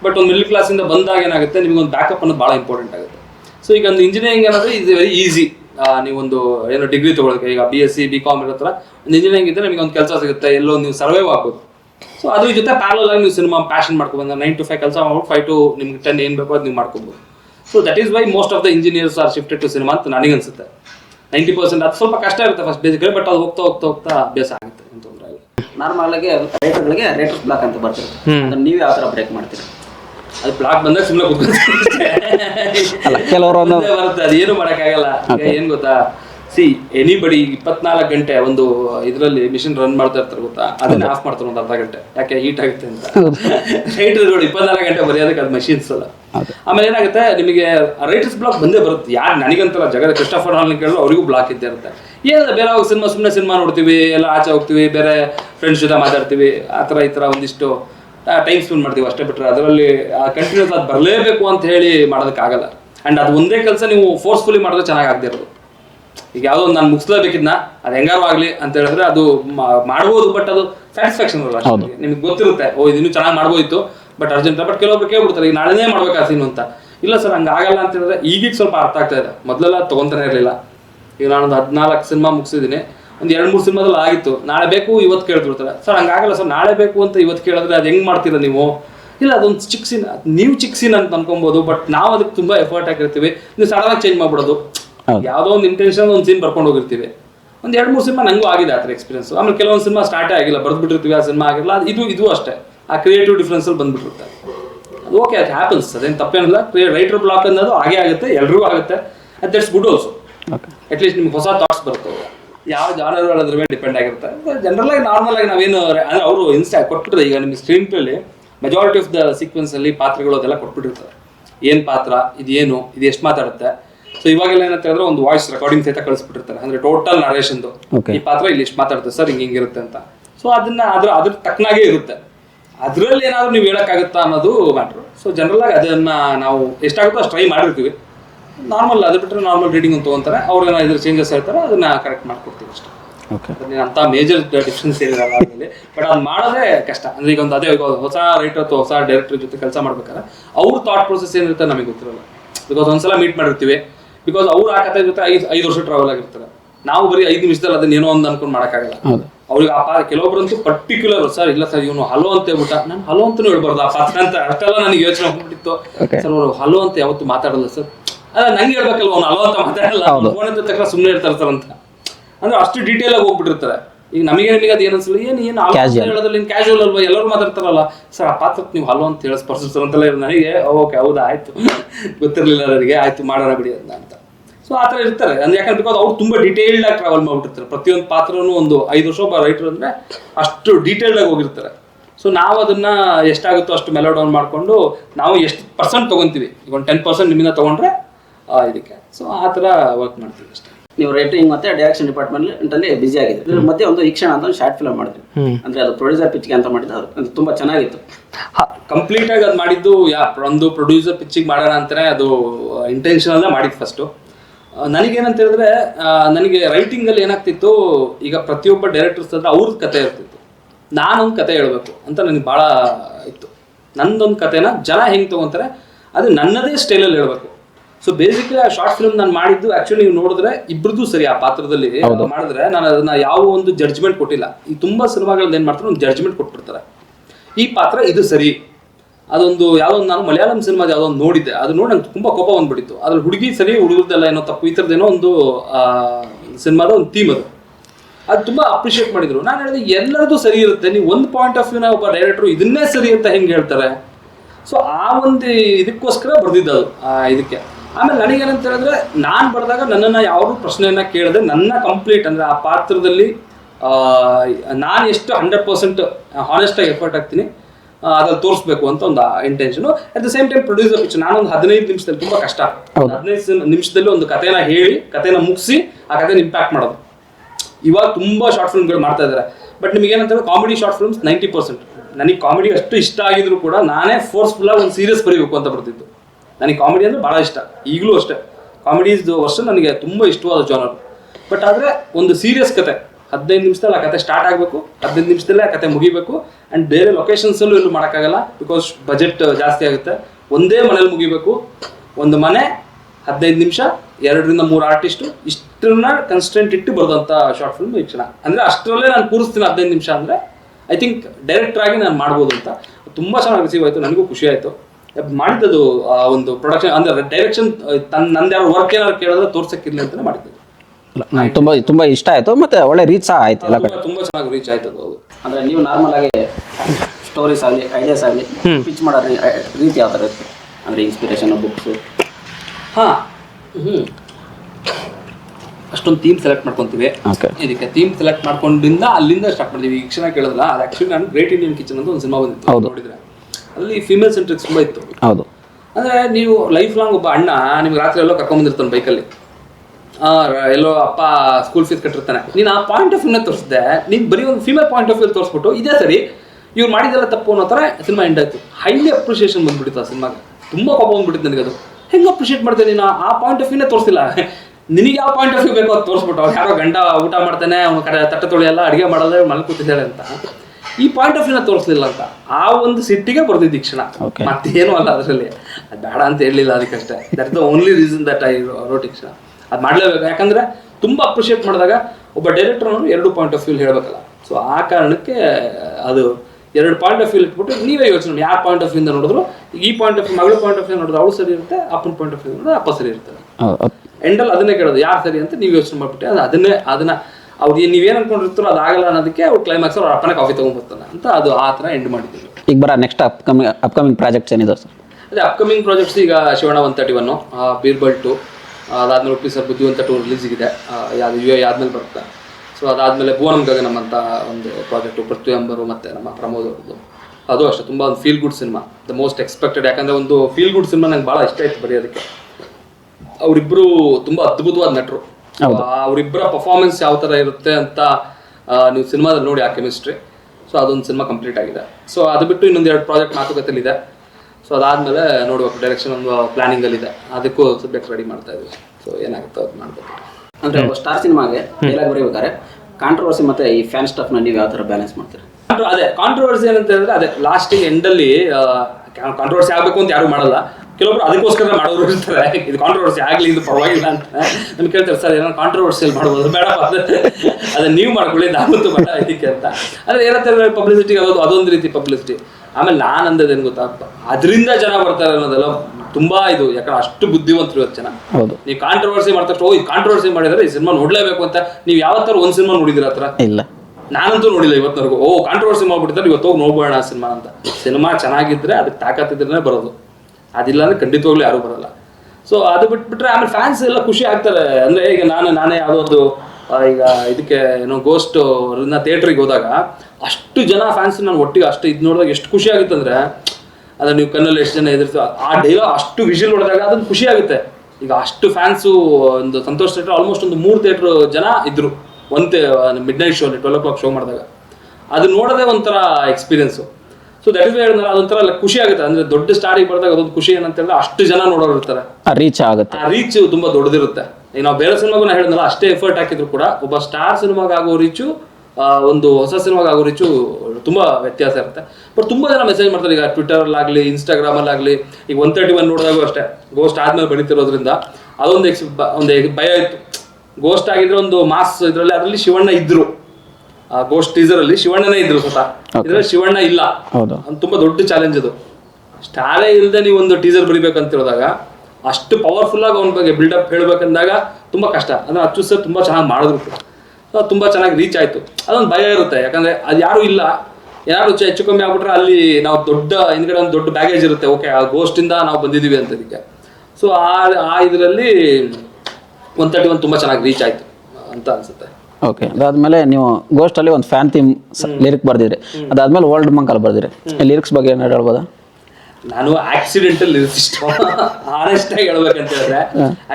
ಬಟ್ ಒಂದು ಮಿಡ್ಲ್ ಕ್ಲಾಸಿಂದ ಬಂದಾಗ ಏನಾಗುತ್ತೆ? ನಿಮಗೆ ಒಂದು ಬ್ಯಾಕಪ್ ಅನ್ನೋದು ಭಾಳ ಇಂಪಾರ್ಟೆಂಟ್ ಆಗುತ್ತೆ. ಸೊ ಈಗ ಒಂದು ಇಂಜಿನಿಯರಿಂಗ್ ಏನಂದ್ರೆ ಇದು ವೆರಿ ಈಸಿ ನೀವೊಂದು ಏನೋ ಡಿಗ್ರಿ ತಗೊಳಕ್ಕೆ ಈಗ B S C B com ಇರೋ ಥರ ಒಂದು ಇಂಜಿನಿಯರಿಂಗ್ ಇದ್ದರೆ ನಿಮಗೆ ಒಂದು ಕೆಲಸ ಸಿಗುತ್ತೆ ಎಲ್ಲೋ ನೀವು ಸರ್ವೈವ್ ಆಗ್ಬೋದು. ಸೊ ಅದ್ರ ಜೊತೆ ಪ್ಯಾರಲ್ ಆಗಿ ನೀವು ಸಿನಿಮಾ ಪ್ಯಾಷನ್ ಮಾಡ್ಕೊಬಂದ ನೈನ್ ಟು ಫೈವ್ ಕೆಲಸ ಮಾಡ್ಬೋದು ಫೈವ್ ಟು ನಿಮ್ಗೆ ಟೆನ್ ಏನು ಬೇಕೋ ಅದು ನೀವು ಮಾಡ್ಕೊಬೋದು. So that is why most of the engineers are shifted to cinema ಅಂತ ನನಗೆ ಅನ್ಸುತ್ತೆ. ನೈಂಟಿ ಪರ್ಸೆಂಟ್ ಅದು ಸ್ವಲ್ಪ ಕಷ್ಟ ಇರುತ್ತೆ ಫಸ್ಟ್ ಬೇಸಿಕಲಿ ಬಟ್ ಅದು ಹೋಗ್ತಾ ಹೋಗ್ತಾ ಹೋಗ್ತಾ ಅಭ್ಯಾಸ ಆಗುತ್ತೆ ಅಂತ ತೊಂದರೆ ನಾರ್ಮಲ್ ಆಗಿ ರೈಟರ್ಗಳಿಗೆ ರೈಟರ್ಸ್ ಬ್ಲಾಕ್ ಅಂತ ಬರ್ತಾರೆ ಅದನ್ನ ನೀವು ಯಾವ ಥರ ಬ್ರೇಕ್ ಮಾಡ್ತೀರಿ? ಅದು ಬ್ಲಾಕ್ ಬಂದಾಗ ಸುಮ್ಮನೆ ಅಲ್ಲ ಕೆಲವರು ಬರುತ್ತೆ ಅದು ಅದೇನು ಮಾಡೋಕ್ಕಾಗಲ್ಲ. ಈಗ ಏನ್ ಗೊತ್ತಾ? ಸಿ ಎನಿಬಡಿ ಇಪ್ಪತ್ನಾಲ್ಕು ಗಂಟೆ ಒಂದು ಇದರಲ್ಲಿ ಮಿಷಿನ್ ರನ್ ಮಾಡ್ತಾ ಇರ್ತಾರೆ ಗೊತ್ತಾ? ಅದನ್ನ ಆಫ್ ಮಾಡ್ತಾರೆ ಒಂದು ಅರ್ಧ ಗಂಟೆ. ಯಾಕೆ ಹೀಟ್ ಆಗುತ್ತೆ ಅಂತ? ರೈಟರ್ಗಳು ಇಪ್ಪತ್ನಾಲ್ಕು ಗಂಟೆ ಬರೆಯೋದಕ್ಕೆ ಅದು ಮಷಿನ್ಸ್ ಅಲ್ಲ. ಆಮೇಲೆ ಏನಾಗುತ್ತೆ ನಿಮಗೆ ರೈಟರ್ಸ್ ಬ್ಲಾಕ್ ಬಂದೇ ಬರುತ್ತೆ. ಯಾರು ನನಗಂತಲ್ಲ ಜಗದ ಕ್ರಿಸ್ಟಫರ್ ಹಾಲ್ ಕೇಳಿದ್ರು ಅವರಿಗೂ ಬ್ಲಾಕ್ ಇದ್ದೇ ಇರುತ್ತೆ. ಏನಿಲ್ಲ ಬೇರೆ ಹೋಗಿ ಸಿನಿಮಾ ಸುಮ್ಮನೆ ಸಿನಿಮಾ ನೋಡ್ತೀವಿ ಎಲ್ಲ ಆಚೆ ಹೋಗ್ತೀವಿ ಬೇರೆ ಫ್ರೆಂಡ್ಸ್ ಜೊತೆ ಮಾತಾಡ್ತೀವಿ ಆ ಥರ ಈ ಥರ ಒಂದಿಷ್ಟು ಟೈಮ್ ಸ್ಪೆಂಡ್ ಮಾಡ್ತೀವಿ ಅಷ್ಟೇ ಬಿಟ್ಟರೆ ಅದರಲ್ಲಿ ಕಂಟಿನ್ಯೂಸ್ ಅದು ಬರಲೇಬೇಕು ಅಂತ ಹೇಳಿ ಮಾಡೋದಕ್ಕಾಗಲ್ಲ ಆ್ಯಂಡ್ ಅದು ಒಂದೇ ಕೆಲಸ ನೀವು ಫೋರ್ಸ್ಫುಲಿ ಮಾಡಿದ್ರೆ ಚೆನ್ನಾಗಿ ಈಗ ಯಾವುದೋ ಒಂದು ನಾನು ಮುಗಿಸ್ಲೇಬೇಕಿದ್ನ ಅದು ಹೆಂಗಾರು ಆಗಲಿ ಅಂತ ಹೇಳಿದ್ರೆ ಅದು ಮಾಡ್ಬೋದು ಬಟ್ ಅದು ಸ್ಯಾಟಿಸ್ಫ್ಯಾಕ್ಷನ್ ಅಲ್ಲ. ನಿಮ್ಗೆ ಗೊತ್ತಿರುತ್ತೆ ಓ ಇದನ್ನು ಇನ್ನೂ ಚೆನ್ನಾಗಿ ಮಾಡ್ಬೋದಿತ್ತು ಬಟ್ ಅರ್ಜೆಂಟ್ ಬಟ್ ಕೆಲವೊಬ್ಬರು ಕೇಳ್ಬಿಡ್ತಾರೆ ಈಗ ನಾಳೆನೇ ಮಾಡ್ಬೇಕಾ ಸೀನು ಅಂತ. ಇಲ್ಲ ಸರ್ ಹಂಗೆ ಆಗಲ್ಲ ಅಂತ ಹೇಳಿದ್ರೆ ಈಗೀಗ ಸ್ವಲ್ಪ ಅರ್ಥ ಆಗ್ತಾ ಇದೆ. ಮೊದಲೆಲ್ಲ ತೊಗೊಂತಾನೆ ಇರಲಿಲ್ಲ. ಈಗ ನಾನೊಂದು ಹದಿನಾಲ್ಕು ಸಿನಿಮಾ ಮುಗಿಸಿದ್ದೀನಿ. ಒಂದು ಎರಡು ಮೂರು ಸಿನಿಮಾದಲ್ಲಿ ಆಗಿತ್ತು. ನಾಳೆ ಬೇಕು ಇವತ್ತು ಕೇಳ್ತಿರ್ತಾರೆ ಸರ್ ಹಂಗಾಗಲ್ಲ ಸರ್ ನಾಳೆ ಬೇಕು ಅಂತ ಇವತ್ತು ಕೇಳಿದ್ರೆ ಅದು ಹೆಂಗೆ ಮಾಡ್ತೀರಾ ನೀವು? ಇಲ್ಲ ಅದೊಂದು ಚಿಕ್ಕ ಸೀನ್ ನೀವು ಚಿಕ್ಕ ಸೀನ್ ಅಂತ ಅನ್ಕೊಬೋದು ಬಟ್ ನಾವು ಅದಕ್ಕೆ ತುಂಬಾ ಎಫರ್ಟ್ ಹಾಕಿರ್ತೀವಿ. ನೀವು ಸಡನ್ ಆಗಿ ಚೇಂಜ್ ಮಾಡ್ಬಿಡೋದು ಯಾವುದೋ ಒಂದು ಇಂಟೆನ್ಷನ್ ಒಂದು ಸೀನ್ ಬರ್ಕೊಂಡು ಹೋಗಿರ್ತೀವಿ. ಒಂದು ಎರಡು ಮೂರು ಸಿನಿಮಾ ನಂಗೂ ಆಗಿದೆ ಆ ಥರ ಎಕ್ಸ್ಪೀರಿಯನ್ಸ್ ಆಮೇಲೆ ಕೆಲವೊಂದು ಸಿನಿಮಾ ಸ್ಟಾರ್ಟೇ ಆಗಿಲ್ಲ ಬರ್ದ್ಬಿಟ್ಟಿರ್ತೀವಿ ಆ ಸಿನಿಮಾ ಆಗಿಲ್ಲ ಅದು ಇದು ಇದು ಅಷ್ಟೇ. ಆ ಕ್ರಿಯೇಟಿವ್ ಡಿಫ್ರೆನ್ಸಲ್ಲಿ ಬಂದ್ಬಿಟ್ಟಿರುತ್ತೆ ಅದು ಓಕೆ ಅದು ಹ್ಯಾಪನ್ಸ್ ಅದೇನು ತಪ್ಪೇನಿಲ್ಲ. ರೈಟರ್ ಬ್ಲಾಕ್ ಅನ್ನೋದು ಹಾಗೆ ಆಗುತ್ತೆ ಎಲ್ರಿಗೂ ಆಗುತ್ತೆ. At that's good also at least ನಿಮ್ಗೆ ಹೊಸ ಥಾಟ್ಸ್ ಬರುತ್ತೆ. ಯಾವ ಜಾನರ್ ಅದ್ರ ಮೇಲೆ ಡಿಪೆಂಡ್ ಆಗಿರುತ್ತೆ. ಜನರಲ್ ಆಗಿ ನಾರ್ಮಲ್ ಆಗಿ ನಾವೇನು ಅಂದ್ರೆ ಅವರು ಇನ್ಸ್ಟಾ ಕೊಟ್ಬಿಟ್ರೆ ಈಗ ನಿಮ್ಗೆ ಸ್ಕ್ರೀನ್ ಪ್ಲೇಲಿ ಮೆಜಾರಿಟಿ ಆಫ್ ದ ಸೀಕ್ವೆನ್ಸ್ ಅಲ್ಲಿ ಪಾತ್ರಗಳು ಅದೆಲ್ಲ ಕೊಟ್ಬಿಟ್ಟಿರ್ತಾರೆ. ಏನ್ ಪಾತ್ರ ಇದೇನು ಇದು ಎಷ್ಟು ಮಾತಾಡುತ್ತೆ. ಸೊ ಇವಾಗೆಲ್ಲ ಏನಂತ ಹೇಳಿದ್ರೆ ಒಂದು ವಾಯ್ಸ್ ರೆಕಾರ್ಡಿಂಗ್ ಸಹಿತ ಕಳಿಸ್ಬಿಟ್ಟಿರ್ತಾರೆ. ಅಂದ್ರೆ ಟೋಟಲ್ ನರೇಷನ್ದು. ಈ ಪಾತ್ರ ಇಲ್ಲಿ ಎಷ್ಟು ಮಾತಾಡುತ್ತೆ ಸರ್ ಹಿಂಗೆ ಹಿಂಗಿರುತ್ತೆ ಅಂತ. ಸೊ ಅದನ್ನ ಅದ್ರ ಅದ್ರ ತಕ್ಕನಾಗೆ ಇರುತ್ತೆ. ಅದ್ರಲ್ಲಿ ಏನಾದ್ರು ನೀವು ಹೇಳಕ್ಕಾಗುತ್ತಾ ಅನ್ನೋದು ಮ್ಯಾಟ್ರು ಸೊ ಜನರಲ್ ಆಗಿ ಅದನ್ನ ನಾವು ಎಷ್ಟಾಗುತ್ತೋ ಅಷ್ಟು ಟ್ರೈ ಮಾಡಿರ್ತೀವಿ. ನಾರ್ಮಲ್ ಅದು ಬಿಟ್ಟರೆ ನಾರ್ಮಲ್ ರೀಡಿಂಗ್ ಅಂತ ತೊಗೊಂತಾರೆ. ಅವ್ರು ಏನಾದ್ರು ಚೇಂಜಸ್ ಹೇಳ್ತಾರೆ ಅದನ್ನ ಕರೆಕ್ಟ್ ಮಾಡ್ಕೊಡ್ತೀವಿ ಅಷ್ಟೇ. ಓಕೆ ಅಂತ ಮೇಜರ್ ಡಿಫ್ರೆನ್ಸ್ ಏನಿರಲ್ಲ ಅದರಲ್ಲಿ. ಬಟ್ ಅದು ಮಾಡೋದೇ ಕಷ್ಟ. ಅಂದ್ರೆ ಈಗ ಒಂದು ಅದೇ ಹೊಸ ರೈಟರ್ ಅಥವಾ ಹೊಸ ಡೈರೆಕ್ಟರ್ ಜೊತೆ ಕೆಲಸ ಮಾಡ್ಬೇಕಾದ್ರೆ ಅವ್ರ ಥಾಟ್ ಪ್ರೊಸೆಸ್ ಏನಿರುತ್ತೆ ನಮಗೆ ಗೊತ್ತಿರಲ್ಲ. ಬಿಕಾಸ್ ಒಂದ್ಸಲ ಮೀಟ್ ಮಾಡಿರ್ತೀವಿ. ಬಿಕಾಸ್ ಅವ್ರು ಆ ಕಥೆ ಜೊತೆ ಐದು ಐದು ವರ್ಷ ಟ್ರಾವೆಲ್ ಆಗಿರ್ತಾರೆ ನಾವು ಬರೀ ಐದು ನಿಮಿಷದಲ್ಲಿ ಅದನ್ನ ಏನೋ ಒಂದು ಅನ್ಕೊಂಡು ಮಾಡೋಕ್ಕಾಗಲ್ಲ. ಆಗಲ್ಲ ಅವ್ರಿಗೆ ಆ ಪಾತ್ರ ಕೆಲವೊಬ್ಬರಂತೂ ಪರ್ಟಿಕ್ಯುಲರ್ ಸರ್ ಇಲ್ಲ ಸರ್ ಇವನು ಹಲೋ ಅಂತ ಹೇಳ್ಬಿಟ್ಟ ನಾನು ಹಲೋ ಅಂತಲೂ ಹೇಳ್ಬಾರ್ದು ಆ ಪಾತ್ರ ಅಂತ ಅಷ್ಟೆಲ್ಲ ನನಗೆ ಯೋಚನೆ ಹೋಗ್ಬಿಟ್ಟಿತ್ತು ಸರ್ ಅವರು ಹಲೋ ಅಂತ ಯಾವತ್ತೂ ಮಾತಾಡಲ್ಲ ಸರ್. ಅಲ್ಲ ನಂಗೆ ಹೇಳ್ಬೇಕಲ್ವ ಅವ್ನು ಅಂತ ಮಾತಾಡಲ್ಲ. ಫೋನ್ ಅಂತ ತಕ್ಷಣ ಸುಮ್ಮನೆ ಇರ್ತಾರೆ ಸರ್ ಅಂತ. ಅಂದ್ರೆ ಅಷ್ಟು ಡೀಟೇಲ್ ಆಗಿ ಹೋಗ್ಬಿಟ್ಟಿರ್ತಾರೆ. ಈಗ ನಮಗೆ ನಿಮಗೆ ಅದು ಏನು ಅನ್ಸಲ್ಲ ಏನು ಏನು ಅಂತ ಹೇಳೋದ್ರಲ್ಲಿ ಏನು ಕ್ಯಾಶುವಲ್ ಅಲ್ವಾ? ಎಲ್ಲರೂ ಮಾತಾಡ್ತಾರಲ್ಲ. ಸರ್ ಆ ಪಾತ್ರಕ್ಕೆ ನೀವು ಹಲೋ ಅಂತ ಹೇಳಿ ಸ್ಪರ್ಶಿಸ್ತಾರೆ ಅಂತೆಲ್ಲ ನನಗೆ ಓಕೆ ಹೌದಾ ಆಯ್ತು. ಗೊತ್ತಿರಲಿಲ್ಲ ನನಗೆ ಆಯ್ತು ಮಾಡೋಣ ಬಿಡಿ ಅಂತ. ಅಂತ ಸೊ ಆ ಥರ ಇರ್ತಾರೆ. ಅಂದ್ರೆ ಯಾಕಂದ್ರೆ ಬಿಕಾಸ್ ಅವ್ರು ತುಂಬಾ ಡೀಟೇಲ್ಡ್ ಆಗಿ ಟ್ರಾವೆಲ್ ಮಾಡ್ಬಿಟ್ಟಿರ್ತಾರೆ. ಪ್ರತಿಯೊಂದು ಪಾತ್ರನೂ ಒಂದು ಐದು ವರ್ಷ ಒಬ್ಬ ರೈಟರ್ ಅಂದ್ರೆ ಅಷ್ಟು ಡೀಟೇಲ್ಡ್ ಆಗಿ ಹೋಗಿರ್ತಾರೆ. ಸೊ ನಾವು ಅದನ್ನ ಎಷ್ಟಾಗುತ್ತೋ ಅಷ್ಟು ಮೆಲೋ ಡೌನ್ ಮಾಡ್ಕೊಂಡು ನಾವು ಎಷ್ಟು ಪರ್ಸೆಂಟ್ ತಗೊಂತೀವಿ? ಈಗ ಒಂದು ಟೆನ್ ಪರ್ಸೆಂಟ್ ನಿಮ್ಮಿಂದ ತಗೊಂಡ್ರೆ ಇದಕ್ಕೆ. ಸೊ ಆ ಥರ ವರ್ಕ್ ಮಾಡ್ತೀವಿ ಅಷ್ಟೇ. ನೀವು ರೈಟಿಂಗ್ ಮತ್ತೆ ಡೈರೆಕ್ಷನ್ ಡಿಪಾರ್ಟ್ಮೆಂಟ್ ಅಲ್ಲಿ ಬಿಸಿ ಆಗಿದೆ ಮತ್ತೆ ಒಂದು ಈಕ್ಷಣ ಅಂತ ಒಂದು ಶಾರ್ಟ್ ಫಿಲ್ಮ್ ಮಾಡಿದ್ರಿ. ಅಂದ್ರೆ ಅದು ಪ್ರೊಡ್ಯೂಸರ್ ಪಿಚ್ಗೆ ಅಂತ ಮಾಡಿದ್ದು ಅದು. ಅದು ತುಂಬಾ ಚೆನ್ನಾಗಿತ್ತು. ಕಂಪ್ಲೀಟ್ ಆಗಿ ಅದು ಮಾಡಿದ್ದು ಯಾ ಒಂದು ಪ್ರೊಡ್ಯೂಸರ್ ಪಿಚ್ಚಿಗೆ ಮಾಡೋಣ ಅಂತಾನೆ ಅದು ಇಂಟೆನ್ಷನಲ್ಲೇ ಮಾಡಿದ್ದು ಫಸ್ಟು ನನಗೇನಂತ ಹೇಳಿದ್ರೆ ಆ, ನನಗೆ ರೈಟಿಂಗ್ ಅಲ್ಲಿ ಏನಾಗ್ತಿತ್ತು ಈಗ ಪ್ರತಿಯೊಬ್ಬ ಡೈರೆಕ್ಟರ್ಸ್ ಹತ್ರ ಅವ್ರದ್ದು ಕತೆ ಇರ್ತಿತ್ತು. ನಾನೊಂದು ಕತೆ ಹೇಳ್ಬೇಕು ಅಂತ ನನಗೆ ಭಾಳ ಇತ್ತು. ನಂದೊಂದು ಕತೆನ ಜನ ಹೆಂಗೆ ತಗೊಂತಾರೆ ಅದು ನನ್ನದೇ ಸ್ಟೈಲಲ್ಲಿ ಹೇಳ್ಬೇಕು. ಸೊ ಬೇಸಿಕಲಿ ಆ ಶಾರ್ಟ್ ಫಿಲ್ಮ್ ನಾನು ಮಾಡಿದ್ದು ಆಕ್ಚುಲಿ ನೀವು ನೋಡಿದ್ರೆ ಇಬ್ರದ್ದು ಸರಿ ಆ ಪಾತ್ರದಲ್ಲಿ ಮಾಡಿದ್ರೆ ನಾನು ಅದನ್ನ ಯಾವ ಒಂದು ಜಡ್ಜ್ಮೆಂಟ್ ಕೊಟ್ಟಿಲ್ಲ. ಈ ತುಂಬಾ ಸಿನಿಮಾಗಳಲ್ಲಿ ಏನ್ ಮಾಡ್ತಾರೆ ಒಂದು ಜಡ್ಜ್ಮೆಂಟ್ ಕೊಟ್ಬಿಡ್ತಾರೆ. ಈ ಪಾತ್ರ ಇದು ಸರಿ. ಅದೊಂದು ಯಾವುದೋ ಒಂದು ನಾನು ಮಲಯಾಳಂ ಸಿನಿಮಾದ ಯಾವುದೋ ಒಂದು ನೋಡಿದ್ದೆ. ಅದು ನೋಡಿ ನಂಗೆ ತುಂಬಾ ಕೋಪ ಬಂದ್ಬಿಟ್ಟಿತ್ತು. ಅದ್ರ ಹುಡುಗಿ ಸರಿ ಹುಡುಗರದೆಲ್ಲ ಏನೋ ತಪ್ಪು ಈ ಥರದ್ದೇನೋ ಒಂದು ಸಿನಿಮಾದ ಒಂದು ಥೀಮ್ ಅದು. ಅದು ತುಂಬಾ ಅಪ್ರಿಷಿಯೇಟ್ ಮಾಡಿದ್ರು. ನಾನು ಹೇಳಿದೆ ಎಲ್ಲರದು ಸರಿ ಇರುತ್ತೆ. ನೀವು ಒಂದು ಪಾಯಿಂಟ್ ಆಫ್ ವ್ಯೂನ ಒಬ್ಬ ಡೈರೆಕ್ಟರ್ ಇದನ್ನೇ ಸರಿ ಅಂತ ಹೆಂಗೆ ಹೇಳ್ತಾರೆ? ಸೊ ಆ ಒಂದು ಇದಕ್ಕೋಸ್ಕರ ಬರ್ದಿದ್ದು ಅದು ಇದಕ್ಕೆ. ಆಮೇಲೆ ನನಗೇನಂತ ಹೇಳಿದ್ರೆ ನಾನು ಬರೆದಾಗ ನನ್ನನ್ನು ಯಾರು ಪ್ರಶ್ನೆಯನ್ನು ಕೇಳಿದೆ ನನ್ನ ಕಂಪ್ಲೀಟ್ ಅಂದರೆ ಆ ಪಾತ್ರದಲ್ಲಿ ನಾನು ಎಷ್ಟು ಹಂಡ್ರೆಡ್ ಪರ್ಸೆಂಟ್ ಹಾನೆಸ್ಟಾಗಿ ಎಫರ್ಟ್ ಹಾಕ್ತೀನಿ ಅದ್ರಲ್ಲಿ ತೋರಿಸ್ಬೇಕು ಅಂತ ಒಂದು intention at the same time producer picture ನಾನೊಂದು ಹದಿನೈದು ನಿಮಿಷದಲ್ಲಿ ತುಂಬ ಕಷ್ಟ. ಹದಿನೈದು ನಿಮಿಷದಲ್ಲಿ ಒಂದು ಕಥೆನ ಹೇಳಿ ಕಥೆನ ಮುಗಿಸಿ ಆ ಕಥೆನ ಇಂಪ್ಯಾಕ್ಟ್ ಮಾಡೋದು. ಇವಾಗ ತುಂಬ ಶಾರ್ಟ್ ಫಿಲ್ಮ್ಗಳು ಮಾಡ್ತಾ ಇದ್ದಾರೆ. ಬಟ್ ನಿಮಗೆ ಏನಂತಾರೆ comedy short films ninety percent ನನಗೆ ಕಾಮಿಡಿ ಅಷ್ಟು ಇಷ್ಟ ಆಗಿದ್ರು ಕೂಡ ನಾನೇ ಫೋರ್ಸ್ಫುಲ್ಲಾಗಿ ಒಂದು ಸೀರಿಯಸ್ ಬರೀಬೇಕು ಅಂತ ಬರ್ತಿದ್ದು ನನಗೆ ಕಾಮಿಡಿ ಅಂದರೆ ಭಾಳ ಇಷ್ಟ. ಈಗಲೂ ಅಷ್ಟೇ. ಕಾಮಿಡೀಸ್ ವರ್ಷ ನನಗೆ ತುಂಬ ಇಷ್ಟವಾದ ಜಾನರ್ ಬಟ್ ಆದರೆ ಒಂದು ಸೀರಿಯಸ್ ಕತೆ, ಹದಿನೈದು ನಿಮಿಷದಲ್ಲಿ ಆ ಕತೆ ಸ್ಟಾರ್ಟ್ ಆಗಬೇಕು, ಹದಿನೈದು ನಿಮಿಷದಲ್ಲೇ ಆ ಕತೆ ಮುಗಿಬೇಕು ಆ್ಯಂಡ್ ಬೇರೆ ಲೊಕೇಶನ್ಸಲ್ಲೂ ಎಲ್ಲೂ ಮಾಡೋಕ್ಕಾಗಲ್ಲ ಬಿಕಾಸ್ ಬಜೆಟ್ ಜಾಸ್ತಿ ಆಗುತ್ತೆ. ಒಂದೇ ಮನೇಲಿ ಮುಗಿಬೇಕು. ಒಂದು ಮನೆ, ಹದಿನೈದು ನಿಮಿಷ, ಎರಡರಿಂದ ಮೂರು ಆರ್ಟಿಸ್ಟು ಇಷ್ಟನ್ನ ಕನ್ಸ್ಟೆಂಟ್ ಇಟ್ಟು ಬರೆದಂಥ ಶಾರ್ಟ್ ಫಿಲ್ಮ್ ವೀಕ್ಷಣ. ಅಂದರೆ ಅಷ್ಟರಲ್ಲೇ ನಾನು ಕೂರಿಸ್ತೀನಿ ಹದಿನೈದು ನಿಮಿಷ ಅಂದರೆ ಐ ಥಿಂಕ್ ಡೈರೆಕ್ಟ್ರಾಗಿ ನಾನು ಮಾಡ್ಬೋದು ಅಂತ. ತುಂಬ ಚೆನ್ನಾಗಿ ರಿಸೀವ್ ಆಯಿತು, ನನಗೂ ಖುಷಿ ಆಯಿತು. ಮಾಡಿದ್ದದು ಆ ಒಂದು ಪ್ರೊಡಕ್ಷನ್ ಅಂದ್ರೆ ಡೈರೆಕ್ಷನ್ ತನ್ನ ನಂದ ಯಾರು ವರ್ಕ್ ಏನಾದ್ರು ಕೇಳಿದ್ರೆ ತೋರ್ಸಕ್ಕಿರ್ಲಿ ಅಂತಾನೆ ಮಾಡಿದ್ದು. ನಂಗೆ ತುಂಬಾ ತುಂಬಾ ಇಷ್ಟ ಆಯ್ತು ಮತ್ತೆ ಒಳ್ಳೆ ರೀಚ್ ಸಹ ಆಯ್ತು ಎಲ್ಲ ಕಡೆ. ತುಂಬ ಚೆನ್ನಾಗಿ ರೀಚ್ ಆಯ್ತು ಅದು ಅಂದ್ರೆ ನೀವು ನಾರ್ಮಲ್ ಆಗಿ ಸ್ಟೋರೀಸ್ ಆಗಲಿ ಐಡಿಯಾಸ್ ಆಗಲಿ ಪಿಚ್ ಮಾಡೋ ರೀ- ರೀತಿ ಯಾವ ಥರ ಇರುತ್ತೆ ಅಂದ್ರೆ ಇನ್ಸ್ಪಿರೇಷನ್ ಬುಕ್ಸು ಹಾ ಹ್ಞೂ ಅಷ್ಟೊಂದು ಥೀಮ್ ಸೆಲೆಕ್ಟ್ ಮಾಡ್ಕೊಂತೀವಿ. ಓಕೆ ಇದಕ್ಕೆ ಥೀಮ್ ಸೆಲೆಕ್ಟ್ ಮಾಡ್ಕೊಂಡಿಂದ ಅಲ್ಲಿಂದ ಸ್ಟಾರ್ಟ್ ಮಾಡ್ತೀವಿ ಈ ಕ್ಷಣ ಕೇಳಿದ್ರಲ್ಲ ಅದು ಆಕ್ಚುಲಿ ನಾನು ಗ್ರೇಟ್ ಇಂಡಿಯನ್ ಕಿಚನ್ ಅಂತ ಒಂದು ಸಿನಿಮಾ ಬಂದಿತ್ತು ಹೌದು. ನೋಡಿದ್ರೆ. ಅಲ್ಲಿ ಫಿಮೇಲ್ ಸೆಂಟ್ರಿಕ್ಸ್ ತುಂಬ ಇತ್ತು. ಹೌದು. ಅಂದ್ರೆ ನೀವು ಲೈಫ್ ಲಾಂಗ್ ಒಬ್ಬ ಅಣ್ಣ ನಿಮ್ಗೆ ರಾತ್ರಿ ಎಲ್ಲೋ ಕರ್ಕೊಂಬಂದಿರ್ತಾನೆ ಬೈಕಲ್ಲಿ ಎಲ್ಲೋ ಅಪ್ಪ ಸ್ಕೂಲ್ ಫೀಸ್ ಕಟ್ಟಿರ್ತಾನೆ. ನೀನು ಆ ಪಾಯಿಂಟ್ ಆಫ್ ವ್ಯೂನ ತೋರಿಸಿದೆ ನೀನು ಬರೀ ಒಂದು ಫೀಮೇಲ್ ಪಾಯಿಂಟ್ ಆಫ್ ವ್ಯೂ ತೋರಿಸ್ಬಿಟ್ಟು ಇದೇ ಸರಿ ಇವ್ರು ಮಾಡಿದೆಲ್ಲ ತಪ್ಪು ಅನ್ನೋ ಥರ ಸಿನಿಮಾ ಎಂಡ್ ಆಯ್ತು. ಹೈಲಿ ಅಪ್ರಿಷಿಯೇಷನ್ ಬಂದ್ಬಿಟ್ಟಿತ್ತು ಆ ಸಿನಿಮಾಗೆ ತುಂಬ ಕೋಪ ಬಂದ್ಬಿಟ್ಟಿತ್ತು ನನಗೆ ಅದು ಹೆಂಗೆ ಅಪ್ರಿಷಿಯೇಟ್ ಮಾಡ್ತೇನೆ ನೀನು? ಆ ಪಾಯಿಂಟ್ ಆಫ್ ವ್ಯೂನೇ ತೋರಿಸಿಲ್ಲ. ನಿನಗೆ ಯಾವ ಪಾಯಿಂಟ್ ಆಫ್ ವ್ಯೂ ಬೇಕೋ ಅದು ತೋರಿಸ್ಬಿಟ್ಟು ಅವ್ರು ಯಾರೋ ಗಂಡ ಊಟ ಮಾಡ್ತಾನೆ ಅವ್ನು ಕಡೆ ತಟ್ಟೆ ತೊಳೆಯಲ್ಲ ಅಡುಗೆ ಮಾಡೋದೇ ಮಲ್ಕೂತಿದ್ದಾಳೆ ಅಂತ. ಈ ಪಾಯಿಂಟ್ ಆಫ್ ವ್ಯೂನ ತೋರಿಸ್ಲಿಲ್ಲ ಅಂತ. ಆ ಒಂದು ಸಿಟ್ಟಿಗೆ ಬರ್ತಿದ್ದ ಕ್ಷಣ. ಮತ್ತೇನು ಅಲ್ಲ ಅದರಲ್ಲಿ. ಅದು ಬೇಡ ಅಂತ ಹೇಳಲಿಲ್ಲ ಅದಕ್ಕಷ್ಟೇ. That the only reason that I wrote ಕ್ಷಣ. ಅದು ಮಾಡಲೇಬೇಕು. ಯಾಕಂದ್ರೆ ತುಂಬ ಅಪ್ರಿಷಿಯೇಟ್ ಮಾಡಿದಾಗ ಒಬ್ಬ ಡೈರೆಕ್ಟರ್ ಎರಡು ಪಾಯಿಂಟ್ ಆಫ್ ವ್ಯೂ ಹೇಳಬೇಕಲ್ಲ. ಸೊ ಆ ಕಾರಣಕ್ಕೆ ಅದು ಎರಡು ಪಾಯಿಂಟ್ ಆಫ್ ವ್ಯೂ ಇಟ್ಬಿಟ್ಟು ನೀವೇ ಯೋಚನೆ ಮಾಡಿ. ಯಾವ ಪಾಯಿಂಟ್ ಆಫ್ ಇಂದ ನೋಡಿದ್ರು ಈ ಪಾಯಿಂಟ್ ಆಫ್ ಮಗಳು ಮಗಳ ಪಾಯಿಂಟ್ ಆಫ್ ವ್ಯೂ ನೋಡಿದ್ರೆ ಅವಳು ಸರಿ ಇರುತ್ತೆ ಅಪ್ಪನ ಪಾಯಿಂಟ್ ಆಫ್ ವ್ಯೂ ನೋಡಿದ್ರೆ ಅಪ್ಪ ಸರಿ ಇರ್ತಾರೆ. ಎಂಡಲ್ಲಿ ಅದನ್ನೇ ಕೇಳೋದು ಯಾರು ಸರಿ ಅಂತ ನೀವು ಯೋಚನೆ ಮಾಡಿಬಿಟ್ಟು ಅದು ಅದನ್ನೇ ಅದನ್ನ ಅವ್ರಿಗೆ ನೀವೇನು ಅನ್ಕೊಂಡಿರ್ತಾರೋ ಅದಾಗಲ್ಲ ಅನ್ನೋದಕ್ಕೆ ಅವ್ರು ಕ್ಲೈಮ್ಯಾಕ್ಸ್ ಅವ್ರ ಅಪ್ಪನೇ ಕಾಫಿ ತೊಗೊಂಡ್ಬರ್ತಾನೆ ಅಂತ ಅದು ಆ ಥರ ಎಂಡ್ ಮಾಡಿದ್ದೀವಿ ಈಗ ಬರ ನೆಕ್ಸ್ಟ್ ಅಪ್ಕಮಿಂಗ್ ಅಪ್ಕಮಿಂಗ್ ಪ್ರಾಜೆಕ್ಟ್ಸ್ ಏನಿದೆ ಸರ್ ಅದೇ ಅಪ್ಕಮಿಂಗ್ ಪ್ರಾಜೆಕ್ಟ್ಸ್ ಈಗ Shivanna one thirty one Birbal two ಅದಾದ್ಮೇಲೆ Uppi sir Buddhivantha two release ಇದೆ. ಯಾವುದು ಯು ಎ ಆದ್ಮೇಲೆ ಬರುತ್ತೆ. ಸೊ ಅದಾದಮೇಲೆ ಭುವನಂ ಗಗನಂ ಅಂತ ಒಂದು ಪ್ರಾಜೆಕ್ಟು ಪೃಥ್ವಿ ಅಂಬರು ಮತ್ತು ನಮ್ಮ ಪ್ರಮೋದ್ ಅವ್ರದ್ದು. ಅದು ಅಷ್ಟೇ ತುಂಬ ಒಂದು feel good cinema the most expected ಯಾಕಂದರೆ ಒಂದು ಫೀಲ್ ಗುಡ್ ಸಿನಿಮಾ ನಂಗೆ ಭಾಳ ಇಷ್ಟ ಆಯ್ತು ಬರೆಯೋದಕ್ಕೆ. ಅವರಿಬ್ಬರು ತುಂಬ ಅದ್ಭುತವಾದ ನಟರು. ಅವರಿಬ್ಬರ ಪರ್ಫಾರ್ಮೆನ್ಸ್ ಯಾವ ತರ ಇರುತ್ತೆ ಅಂತ ನೀವು ಸಿನಿಮಾದಲ್ಲಿ ನೋಡಿ ಆ ಕೆಮಿಸ್ಟ್ರಿ ಸೊ ಅದೊಂದು ಸಿನಿಮಾ ಕಂಪ್ಲೀಟ್ ಆಗಿದೆ. ಸೊ ಅದು ಬಿಟ್ಟು ಇನ್ನೊಂದು ಎರಡು ಪ್ರಾಜೆಕ್ಟ್ ಮಾತುಕತೆಯಲ್ಲಿ ಇದೆ. ಸೊ ಅದಾದ್ಮೇಲೆ ನೋಡ್ಬೇಕು ಡೈರೆಕ್ಷನ್ ಒಂದು ಪ್ಲಾನಿಂಗ್ ಅಲ್ಲಿ ಇದೆ. ಅದಕ್ಕೂ ಸಬ್ಜೆಕ್ಟ್ ರೆಡಿ ಮಾಡ್ತಾ ಇದ್ವಿ. ಸೊ ಏನಾಗುತ್ತೋ ಅದು ಮಾಡ್ಬೇಕು. ಅಂದ್ರೆ ಸ್ಟಾರ್ ಸಿನಿಮಾಗೆ ಡೈಲಾಗ್ ಬರೀಬೇಕಾದ್ರೆ ಕಾಂಟ್ರವರ್ಸಿ ಮತ್ತೆ ಈ ಫ್ಯಾನ್ ಸ್ಟಾಫ್ ನೀವು ಯಾವ ತರ ಬ್ಯಾಲೆನ್ಸ್ ಮಾಡ್ತೀರಾ? ಅದೇ ಕಾಂಟ್ರವರ್ಸಿ ಏನಂತ ಹೇಳಿದ್ರೆ ಅದೇ ಲಾಸ್ಟಿಗೆ ಎಂಡಲ್ಲಿ ಕಾಂಟ್ರವರ್ಸಿ ಆಗಬೇಕು ಅಂತ ಯಾರು ಮಾಡಲ್ಲ. ಕೆಲವೊಬ್ರು ಅದಕ್ಕೋಸ್ಕರ ಮಾಡೋರು ಇರ್ತಾರೆ. ಇದು ಕಾಂಟ್ರವರ್ಸಿ ಆಗಲಿ ಇದು ಪರವಾಗಿಲ್ಲ ಅಂತ. ನಮ್ಗೆ ಕೇಳ್ತಾರೆ ಸರ್ ಏನೋ ಕಾಂಟ್ರವರ್ಸಿಯಲ್ಲಿ ಮಾಡ್ಬೋದು? ಬೇಡ ಅದನ್ನ ನೀವು ಮಾಡ್ಕೊಳ್ಳಿ ನಾವಂತೂ ಬೇಡ ಇದಕ್ಕೆ ಅಂತ. ಅಂದ್ರೆ ಏನಂತಾರೆ ಪಬ್ಲಿಸಿಟಿ ಆಗೋದು ಅದೊಂದು ರೀತಿ ಪಬ್ಲಿಸಿಟಿ ಆಮೇಲೆ ನಾನು ಅಂದದೇನು ಗೊತ್ತಾ? ಅದರಿಂದ ಜನ ಬರ್ತಾರೆ ಅನ್ನೋದೆಲ್ಲ ತುಂಬಾ ಇದು ಯಾಕಂದ್ರೆ ಅಷ್ಟು ಬುದ್ಧಿವಂತರು ಇವತ್ತು ಜನ. ನೀವು ಕಾಂಟ್ರವರ್ಸಿ ಮಾಡ್ತಾ ಓ ಇದು ಕಾಂಟ್ರವರ್ಸಿ ಮಾಡಿದ್ರೆ ಈ ಸಿನಿಮಾ ನೋಡ್ಲೇಬೇಕು ಅಂತ. ನೀವು ಯಾವತ್ತಾರು ಒಂದ್ ಸಿನಿಮಾ ನೋಡಿದಿರ ಹತ್ರ? ಇಲ್ಲ. ನಾನಂತೂ ನೋಡಿಲ್ಲ ಇವತ್ತಿನವರೆಗೂ. ಓ ಕಾಂಟ್ರವರ್ಸಿ ಮಾಡ್ಬಿಟ್ಟಿದ್ದಾರೆ, ಇವತ್ತು ಹೋಗಿ ನೋಡ್ಬೋಣ ಸಿನಿಮಾ ಅಂತ. ಸಿನಿಮಾ ಚೆನ್ನಾಗಿದ್ರೆ ಅದಕ್ಕೆ ತಾಕತ್ತಿದ್ರೆ ಬರೋದು. ಅದಿಲ್ಲ ಅಂದ್ರೆ ಖಂಡಿತವಾಗ್ಲೂ ಯಾರು ಬರಲ್ಲ. ಸೊ ಅದು ಬಿಟ್ಬಿಟ್ರೆ ಆಮೇಲೆ ಫ್ಯಾನ್ಸ್ ಎಲ್ಲ ಖುಷಿ ಆಗ್ತಾರೆ. ಅಂದ್ರೆ ಈಗ ನಾನು, ನಾನೇ ಯಾವುದೋ ಒಂದು ಈಗ ಇದಕ್ಕೆ ಏನೋ ಗೋಸ್ಟ್ ಥಿಯೇಟ್ರಿಗೆ ಹೋದಾಗ ಅಷ್ಟು ಜನ ಫ್ಯಾನ್ಸ್ ನಾನು ಒಟ್ಟಿಗೆ ಅಷ್ಟು ಇದು ನೋಡಿದಾಗ ಎಷ್ಟು ಖುಷಿ ಆಗುತ್ತೆ ಅಂದ್ರೆ ಅದ್ರ ನೀವು ಕಣ್ಣಲ್ಲಿ ಎಷ್ಟು ಜನ ಎದುರಿಸ ಆ ಡೈಲಾಗ್ ಅಷ್ಟು ವಿಷಲ್ ನೋಡಿದಾಗ ಅದೊಂದು ಖುಷಿ ಆಗುತ್ತೆ. ಈಗ ಅಷ್ಟು ಫ್ಯಾನ್ಸು ಒಂದು ಸಂತೋಷ ಥಿಯೇಟರ್ ಆಲ್ಮೋಸ್ಟ್ ಒಂದು ಮೂರು ಥಿಯೇಟ್ರ್ ಜನ ಇದ್ರು. ಒಂದು midnight show twelve o'clock show ಮಾಡಿದಾಗ. ಅದು ನೋಡೋದೇ ಒಂಥರ ಎಕ್ಸ್ಪೀರಿಯನ್ಸು ಸೊ ದಟ್ ಇಸ್ ಹೇಳಿದ್ರೆ ಅದೊಂಥರ ಅಲ್ಲಿ ಖುಷಿ ಆಗುತ್ತೆ. ಅಂದ್ರೆ ದೊಡ್ಡ ಸ್ಟಾರಿಗೆ ಬಂದಾಗ ಅದೊಂದು ಖುಷಿ ಏನಂತ ಹೇಳಿದ್ರೆ ಅಷ್ಟು ಜನ ನೋಡೋರು ಇರ್ತಾರೆ. ರೀಚ್ ಆಗುತ್ತೆ. ಆ ರೀಚ್ ತುಂಬಾ ದೊಡ್ಡದಿರುತ್ತೆ. ಈಗ ನಾವು ಬೇರೆ ಸಿನಿಮಾಗೂ ನಾ ಹೇಳಿದ್ನಲ್ಲ ಅಷ್ಟೇ ಎಫರ್ಟ್ ಹಾಕಿದ್ರು ಕೂಡ ಒಬ್ಬ ಸ್ಟಾರ್ ಸಿನಿಮಾಗಾಗೋ ರೀಚು ಒಂದು ಹೊಸ ಸಿನಿಮಾಗಾಗೋ ರೀಚು ತುಂಬಾ ವ್ಯತ್ಯಾಸ ಇರುತ್ತೆ. ಬಟ್ ತುಂಬಾ ಜನ ಮೆಸೇಜ್ ಮಾಡ್ತಾರೆ. ಈಗ ಟ್ವಿಟರಲ್ಲಾಗಲಿ ಇನ್ಸ್ಟಾಗ್ರಾಮಲ್ಲಾಗಲಿ ಈಗ ಒನ್ ತರ್ಟಿ ಒನ್ ನೋಡಿದಾಗೂ ಅಷ್ಟೇ ಗೋಸ್ಟ್ ಆದ್ಮೇಲೆ ಬೆಳೀತಿರೋದ್ರಿಂದ ಅದೊಂದು ಎಕ್ಸ್ ಒಂದು ಭಯ ಇತ್ತು. ಗೋಸ್ಟ್ ಆಗಿದ್ರೆ ಒಂದು ಮಾಸ್ ಇದರಲ್ಲಿ ಅದರಲ್ಲಿ ಶಿವಣ್ಣ ಇದ್ರು. ಆ ಗೋಸ್ಟ್ ಟೀಸರ್ ಅಲ್ಲಿ ಶಿವಣ್ಣನೇ ಇದ್ರು ಸ್ವತಃ. ಇದ್ರಲ್ಲಿ ಶಿವಣ್ಣ ಇಲ್ಲ. ಹೌದು. ಅದು ತುಂಬಾ ದೊಡ್ಡ ಚಾಲೆಂಜ್ ಅದು. ಸ್ಟಾರೇ ಇಲ್ಲದೆ ನೀವು ಒಂದು ಟೀಸರ್ ಬರಿಬೇಕಂತ ಹೇಳಿದಾಗ ಅಷ್ಟು ಪವರ್ಫುಲ್ ಆಗಿ ಅವನ ಬಗ್ಗೆ ಬಿಲ್ಡಪ್ ಹೇಳ್ಬೇಕಂದಾಗ ತುಂಬಾ ಕಷ್ಟ. ಅಂದ್ರೆ ಅಚ್ಚು ಸರ್ ತುಂಬಾ ಚೆನ್ನಾಗಿ ಮಾಡಿದ್ರು. ತುಂಬಾ ಚೆನ್ನಾಗಿ ರೀಚ್ ಆಯ್ತು. ಅದೊಂದು ಭಯ ಇರುತ್ತೆ. ಯಾಕಂದ್ರೆ ಅದು ಯಾರು ಇಲ್ಲ. ಯಾರು ಹೆಚ್ಚು ಕಮ್ಮಿ ಆಗ್ಬಿಟ್ರೆ ಅಲ್ಲಿ ನಾವು ದೊಡ್ಡ ಹಿಂದ್ಗಡೆ ಒಂದು ದೊಡ್ಡ ಬ್ಯಾಗೇಜ್ ಇರುತ್ತೆ. ಓಕೆ ಆ ಗೋಸ್ಟ್ ಇಂದ ನಾವು ಬಂದಿದೀವಿ ಅಂತ ಇದಕ್ಕೆ. ಸೊ ಆ ಆ ಇದರಲ್ಲಿ ಒನ್ ತರ್ಟಿ ಒನ್ ತುಂಬಾ ಚೆನ್ನಾಗಿ ರೀಚ್ ಆಯ್ತು ಅಂತ ಅನ್ಸುತ್ತೆ. ಓಕೆ ಅದಾದ್ಮೇಲೆ ನೀವು ಗೋಸ್ಟ್ ಅಲ್ಲಿ ಒಂದು ಫ್ಯಾನ್ ಥೀಮ್ ಲಿರಿಕ್ ಬರ್ದಿದ್ರೆ. ಅದಾದ್ಮೇಲೆ ಓಲ್ಡ್ ಅಲ್ಲಿ ಬರ್ದಿದ್ರೆ ಲಿರಿಕ್ಸ್ ಬಗ್ಗೆ ಏನಾರು ಹೇಳ್ಬೋದಾ? ನಾನು ಆಕ್ಸಿಡೆಂಟಲ್ ಇಷ್ಟ ಆನೆಸ್ಟ್ ಆಗಿ ಹೇಳ್ಬೇಕಂತ ಹೇಳಿದ್ರೆ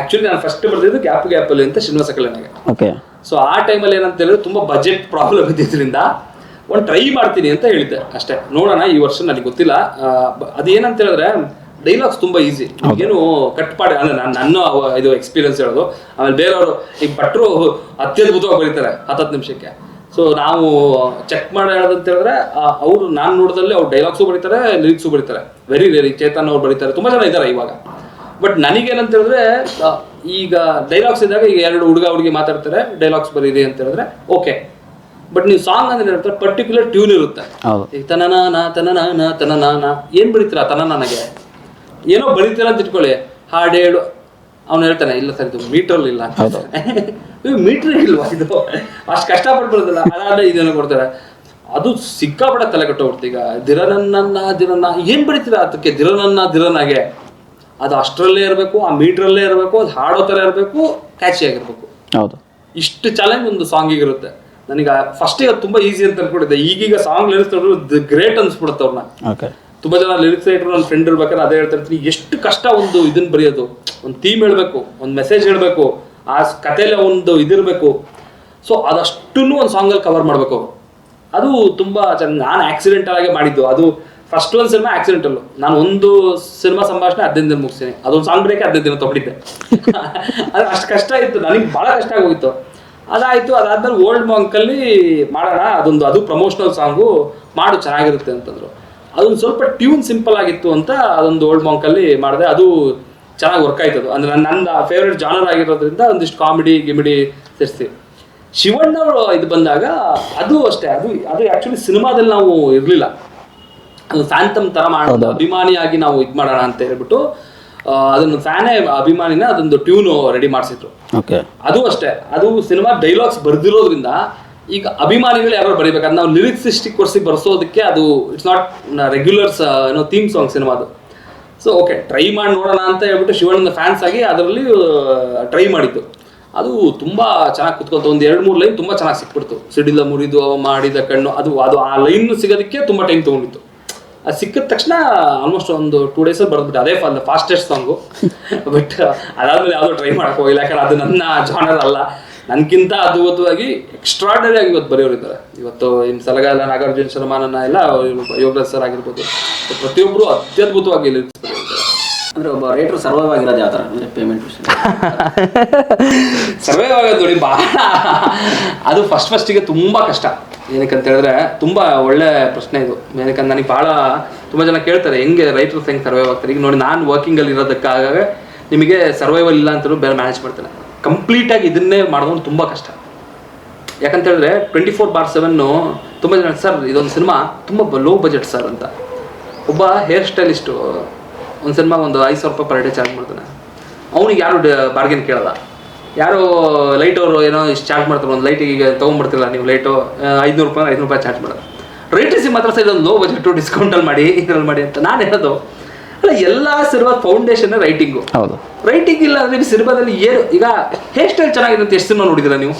ಆಕ್ಚುಲಿ ನಾನು ಫಸ್ಟ್ ಬರ್ದಿದ್ದು ಗ್ಯಾಪ್ ಗ್ಯಾಪ್ ಅಲ್ಲಿ ಅಂತ ಶ್ರೀನಿವಾಸ ಕಲ್ಯಾಣಿಗೆ. ಓಕೆ ಸೊ ಆ ಟೈಮಲ್ಲಿ ಏನಂತ ಹೇಳಿದ್ರೆ ತುಂಬಾ ಬಜೆಟ್ ಪ್ರಾಬ್ಲಮ್ ಇದ್ದಿದ್ರಿಂದ ಒಂದು ಟ್ರೈ ಮಾಡ್ತೀನಿ ಅಂತ ಹೇಳಿದ್ದೆ ಅಷ್ಟೇ. ನೋಡೋಣ ಈ ವರ್ಷ ನನಗೆ ಗೊತ್ತಿಲ್ಲ. ಅದೇನಂತ ಹೇಳಿದ್ರೆ ಡೈಲಾಗ್ಸ್ ತುಂಬಾ ಈಸಿ ಏನು ಕಟ್ ಮಾಡಿ ಅಂದ್ರೆ ನಾನು ನನ್ನ ಇದು ಎಕ್ಸ್ಪೀರಿಯನ್ಸ್ ಹೇಳೋದು. ಆಮೇಲೆ ಬೇರೆಯವರು ಈ ಭಟ್ರು ಅತ್ಯದ್ಭುತವಾಗಿ ಬರೀತಾರೆ ಹತ್ತತ್ತು ನಿಮಿಷಕ್ಕೆ. ಸೊ ನಾವು ಚೆಕ್ ಮಾಡಿ ಹೇಳೋದಂತ ಹೇಳಿದ್ರೆ ಅವರು ನಾನು ನೋಡಿದಲ್ಲಿ ಅವ್ರು ಡೈಲಾಗ್ಸು ಬರೀತಾರೆ ಲಿರಿಕ್ಸು ಬರೀತಾರೆ. ವೆರಿ ವೆರಿ ಚೇತನ್ ಅವ್ರು ಬರೀತಾರೆ. ತುಂಬಾ ಜನ ಇದ್ದಾರೆ ಇವಾಗ. ಬಟ್ ನನಗೇನಂತ ಹೇಳಿದ್ರೆ ಈಗ ಡೈಲಾಗ್ಸ್ ಇದ್ದಾಗ ಈಗ ಎರಡು ಹುಡುಗ ಹುಡುಗಿ ಮಾತಾಡ್ತಾರೆ ಡೈಲಾಗ್ಸ್ ಬರೀರಿ ಅಂತ ಹೇಳಿದ್ರೆ ಓಕೆ ಬಟ್ ನೀವು ಸಾಂಗ್ ಅಂದ್ರೆ ಹೇಳ್ತಾರೆ? ಪರ್ಟಿಕ್ಯುಲರ್ ಟ್ಯೂನ್ ಇರುತ್ತೆ. ಹೌದು. ತನನ ತನನಾನ ತನನಾನ ತನನಾನ ಏನ್ ಬರೀತೀರಾ? ತನ ನನಗೆ ಏನೋ ಬರೀತೀರ ಅಂತ ಇಟ್ಕೊಳ್ಳಿ. ಹಾಡು ಹೇಳು. ಅವ್ನು ಹೇಳ್ತಾನೆ ಇಲ್ಲ ಸರ್ ಇದು ಮೀಟರ್ ಇಲ್ಲ ಮೀಟರ್ ಇಲ್ವಾ ಇದು? ಅಷ್ಟು ಕಷ್ಟಪಟ್ಟು ಬರೋದಿಲ್ಲ ಅದಾದ್ರೆ ಇದನ್ನು ಕೊಡ್ತಾರೆ. ಅದು ಸಿಕ್ಕಾಪಡ ತಲೆ ಕಟ್ಟೋಗ್ಬಿಡ್ತು ಈಗ ದಿರನನ್ನ ದಿರನ್ನ ಏನ್ ಬರೀತೀರ ಅದಕ್ಕೆ? ದಿರನನ್ನ ದಿರನಾಗೆ. ಅದು ಅಷ್ಟರಲ್ಲೇ ಇರಬೇಕು ಆ ಮೀಟ್ರಲ್ಲೇ ಇರಬೇಕು ಅದು ಹಾಡೋ ಥರ ಇರಬೇಕು ಕ್ಯಾಚಿ ಆಗಿರ್ಬೇಕು. ಹೌದು. ಇಷ್ಟು ಚಾಲೆಂಜ್ ಒಂದು ಸಾಂಗಿಗೆ ಇರುತ್ತೆ. ನನಗೆ ಫಸ್ಟ್ ಈಗ ತುಂಬಾ ಈಸಿ ಅಂತ ಅನ್ಕೊಂಡಿದ್ದೆ. ಈಗೀಗ ಸಾಂಗ್ ಲಿರಿಕ್ಸ್ ನೋಡಿದ್ರೆ ಗ್ರೇಟ್ ಅನ್ಸ್ಬಿಡುತ್ತೆ ಅವ್ರನ್ನ. ತುಂಬಾ ಜನ ಲಿರಿಕ್ಸ್ ರೈಟರ್ ನನ್ನ ಫ್ರೆಂಡ್ ಇರ್ಬೇಕಾದ್ರೆ ಅದೇ ಹೇಳ್ತಾ ಇರ್ತೀನಿ. ಎಷ್ಟು ಕಷ್ಟ ಒಂದು ಇದನ್ನ ಬರೆಯೋದು. ಒಂದು ಥೀಮ್ ಹೇಳಬೇಕು, ಒಂದು ಮೆಸೇಜ್ ಹೇಳಬೇಕು, ಆ ಕಥೆಯಲ್ಲಿ ಒಂದು ಇದಿರಬೇಕು. ಸೊ ಅದಷ್ಟೂ ಒಂದು ಸಾಂಗಲ್ಲಿ ಕವರ್ ಮಾಡಬೇಕು ಅದು ತುಂಬಾ ಚೆನ್ನಾಗಿ, ನಾನು ಆಕ್ಸಿಡೆಂಟಲ್ ಆಗಿ ಮಾಡಿದ್ದು. ಅದು ಫಸ್ಟ್ ಒಂದು ಸಿನಿಮಾ ಆಕ್ಸಿಡೆಂಟಲ್ಲು ನಾನು ಒಂದು ಸಿನಿಮಾ ಸಂಭಾಷಣೆ ಹದಿನೈದು ದಿನ ಮುಗಿಸ್ತೀನಿ. ಅದೊಂದು ಸಾಂಗ್ ಬ್ರೇಕ್ ಹದಿನೈದು ದಿನ ತೊಗೊಂಡಿದ್ದೆ. ಅದು ಅಷ್ಟು ಕಷ್ಟ ಇತ್ತು. ನನಗೆ ಭಾಳ ಕಷ್ಟ ಆಗೋಗಿತ್ತು. ಅದಾಯ್ತು. ಅದಾದ್ಮೇಲೆ ಓಲ್ಡ್ ಮಂಕಲ್ಲಿ ಮಾಡೋಣ, ಅದೊಂದು, ಅದು ಪ್ರಮೋಷನಲ್ ಸಾಂಗು ಮಾಡು, ಚೆನ್ನಾಗಿರುತ್ತೆ ಅಂತಂದ್ರು. ಅದೊಂದು ಸ್ವಲ್ಪ ಟ್ಯೂನ್ ಸಿಂಪಲ್ ಆಗಿತ್ತು ಅಂತ ಅದೊಂದು ಓಲ್ಡ್ ಮಾಂಕಲ್ಲಿ ಮಾಡಿದೆ. ಅದು ಚೆನ್ನಾಗಿ ವರ್ಕ್ ಆಯ್ತದು. ಅಂದ್ರೆ ನನ್ನ ಫೇವ್ರೆಟ್ ಜಾನರ್ ಆಗಿರೋದ್ರಿಂದ ಒಂದಿಷ್ಟು ಕಾಮಿಡಿ ಗಿಮಿಡಿ ಸೇರಿಸಿ. ಶಿವಣ್ಣ ಅವರು ಇದು ಬಂದಾಗ ಅದು ಅಷ್ಟೇ. ಅದು ಅದು ಆಕ್ಚುಲಿ ಸಿನಿಮಾದಲ್ಲಿ ನಾವು ಇರಲಿಲ್ಲ. ಅದು ಫ್ಯಾಂತಮ್ ತರ ಮಾಡೋದು ಅಭಿಮಾನಿಯಾಗಿ ನಾವು ಇದು ಮಾಡೋಣ ಅಂತ ಹೇಳ್ಬಿಟ್ಟು ಅದನ್ನು ಫ್ಯಾನೇ ಅಭಿಮಾನಿನ ಅದೊಂದು ಟ್ಯೂನು ರೆಡಿ ಮಾಡಿಸಿದ್ರು. ಅದು ಅಷ್ಟೇ. ಅದು ಸಿನಿಮಾ ಡೈಲಾಗ್ಸ್ ಬರ್ದಿರೋದ್ರಿಂದ ಈಗ ಅಭಿಮಾನಿಗಳು ಯಾರು ಬರಿಬೇಕು ನಾವು ಲಿರಿಕ್ಸಿಸ್ಟಿಕ್ ಕೊರ್ಸಿ ಬರ್ಸೋದಕ್ಕೆ ಅದು ಇಟ್ಸ್ ನಾಟ್ ರೆಗ್ಯುಲರ್ಸ್ ಏನೋ ಥೀಮ್ ಸಾಂಗ್ ಸಿನಿಮಾದು ಸೊ ಓಕೆ ಟ್ರೈ ಮಾಡಿ ನೋಡೋಣ ಅಂತ ಹೇಳ್ಬಿಟ್ಟು ಶಿವಣ್ಣನ ಫ್ಯಾನ್ಸ್ ಆಗಿ ಅದರಲ್ಲಿ ಟ್ರೈ ಮಾಡಿದ್ದು. ಅದು ತುಂಬ ಚೆನ್ನಾಗಿ ಕುತ್ಕೊಂತ ಒಂದು ಎರಡು ಮೂರು ಲೈನ್ ತುಂಬ ಚೆನ್ನಾಗಿ ಸಿಕ್ಬಿಡ್ತು. ಸಿಡಿಲ ಮುರಿದು ಅವ ಮಾಡಿದ ಕಣ್ಣು, ಅದು ಅದು ಆ ಲೈನ್ ಸಿಗೋದಕ್ಕೆ ತುಂಬ ಟೈಮ್ ತೊಗೊಂಡಿತ್ತು. ಅದು ಸಿಕ್ಕಿದ ತಕ್ಷಣ ಆಲ್ಮೋಸ್ಟ್ ಒಂದು ಟೂ ಡೇಸ್ ಬರೆದ್ಬಿಟ್ಟು ಅದೇ ಫಾಸ್ಟೆಸ್ಟ್ ಸಾಂಗು ಬಟ್ ಅದಾದ್ಮೇಲೆ ಯಾವುದೋ ಟ್ರೈ ಮಾಡಕ್ ಹೋಗಿಲ್ಲ. ಯಾಕಂದ್ರೆ ಅದು ನನ್ನ ಜಾನರ್ ಅಲ್ಲ. ನನ್ಗಿಂತ ಅದ್ಭುತವಾಗಿ ಎಕ್ಸ್ಟ್ರಾಡನರಿ ಆಗಿ ಇವತ್ತು ಬರೆಯೋರಿದ್ದಾರೆ ಇವತ್ತು ಇನ್ನು ಸಲಗಾಲ ನಾಗಾರ್ಜುನ ಶರ್ಮಾನನ್ನ ಎಲ್ಲ ಯೋಗರಾಜ್ ಸರ್ ಆಗಿರ್ಬೋದು ಪ್ರತಿಯೊಬ್ಬರು ಅತ್ಯದ್ಭುತವಾಗಿ ಇಲ್ಲಿ ಅಂದ್ರೆ ಒಬ್ಬ ರೈಟರ್ ಸರ್ವೈವ್ ಆಗಿರೋದು ಯಾವ ಥರ ಅಂದ್ರೆ ಪೇಮೆಂಟ್ ವಿಷಯ. ಸರ್ವೈವ್ ಆಗೋದು ನೋಡಿ ಬಹಳ ಅದು ಫಸ್ಟ್ ಫಸ್ಟಿಗೆ ತುಂಬಾ ಕಷ್ಟ. ಏನಕ್ಕಂತ ಹೇಳಿದ್ರೆ ತುಂಬಾ ಒಳ್ಳೆ ಪ್ರಶ್ನೆ ಇದು. ಏನಕ್ಕಂತ ನನಗೆ ಬಹಳ ತುಂಬಾ ಜನ ಕೇಳ್ತಾರೆ ಹೆಂಗೆ ರೈತರು ಹೆಂಗೆ ಸರ್ವೈವ್ ಆಗ್ತಾರೆ? ಈಗ ನೋಡಿ ನಾನು ವರ್ಕಿಂಗ್ ಅಲ್ಲಿ ಇರೋದಕ್ಕಾಗ ನಿಮಗೆ ಸರ್ವೈವಲ್ ಇಲ್ಲ ಅಂತಲೂ ಬೇರೆ ಮ್ಯಾನೇಜ್ ಮಾಡ್ತೇನೆ. ಕಂಪ್ಲೀಟ್ ಆಗಿ ಇದನ್ನೇ ಮಾಡೋದು ತುಂಬ ಕಷ್ಟ. ಯಾಕಂತ ಹೇಳಿದ್ರೆ ಟ್ವೆಂಟಿ ಫೋರ್ ಬಾರ್ ಸೆವೆನ್ನು ತುಂಬ ಜನ ಸರ್, ಇದೊಂದು ಸಿನಿಮಾ ತುಂಬ ಲೋ ಬಜೆಟ್ ಸರ್ ಅಂತ. ಒಬ್ಬ ಹೇರ್ ಸ್ಟೈಲಿಸ್ಟು ಒಂದು ಸಿನಿಮಾ ಒಂದು ಐದು ಸಾವಿರ ರೂಪಾಯಿ ಪರ್ ಡೇ ಚಾರ್ಜ್ ಮಾಡ್ತಾನೆ. ಅವ್ನಿಗೆ ಯಾರು ಬಾರ್ಗೇನ್ ಕೇಳಲ್ಲ. ಯಾರು ಲೈಟ್ ಅವರು ಏನೋ ಇಷ್ಟು ಚಾರ್ಜ್ ಮಾಡ್ತಾರೆ, ಒಂದು ಲೈಟಿಗೆ ಈಗ ತೊಗೊಂಡ್ಬಿಡ್ತಿಲ್ಲ ನೀವು ಲೈಟು ಐದುನೂರು ರೂಪಾಯಿ ಐದುನೂರು ರೂಪಾಯಿ ಚಾರ್ಜ್ ಮಾಡೋದು. ರೈಟರ್ಸಿ ಮಾತ್ರ ಸರ್ ಇದೊಂದು ಲೋ ಬಜೆಟು ಡಿಸ್ಕೌಂಟಲ್ಲಿ ಮಾಡಿ, ಇದರಲ್ಲಿ ಮಾಡಿ ಅಂತ. ನಾನು ಹೇಳೋದು ಅಲ್ಲ ಎಲ್ಲ ಸಿನಿಮಾ ಫೌಂಡೇಶನ್ ರೈಟಿಂಗು ಹೌದು. ರೈಟಿಂಗ್ ಇಲ್ಲ ಅಂದ್ರೆ ಸಿನಿಮಾದಲ್ಲಿ ಏನು? ಈಗ ಹೇರ್ ಸ್ಟೈಲ್ ಚೆನ್ನಾಗಿದೆ ಅಂತ ಎಷ್ಟು ಸಿನಿಮಾ ನೋಡಿದಿರ ನೀವು?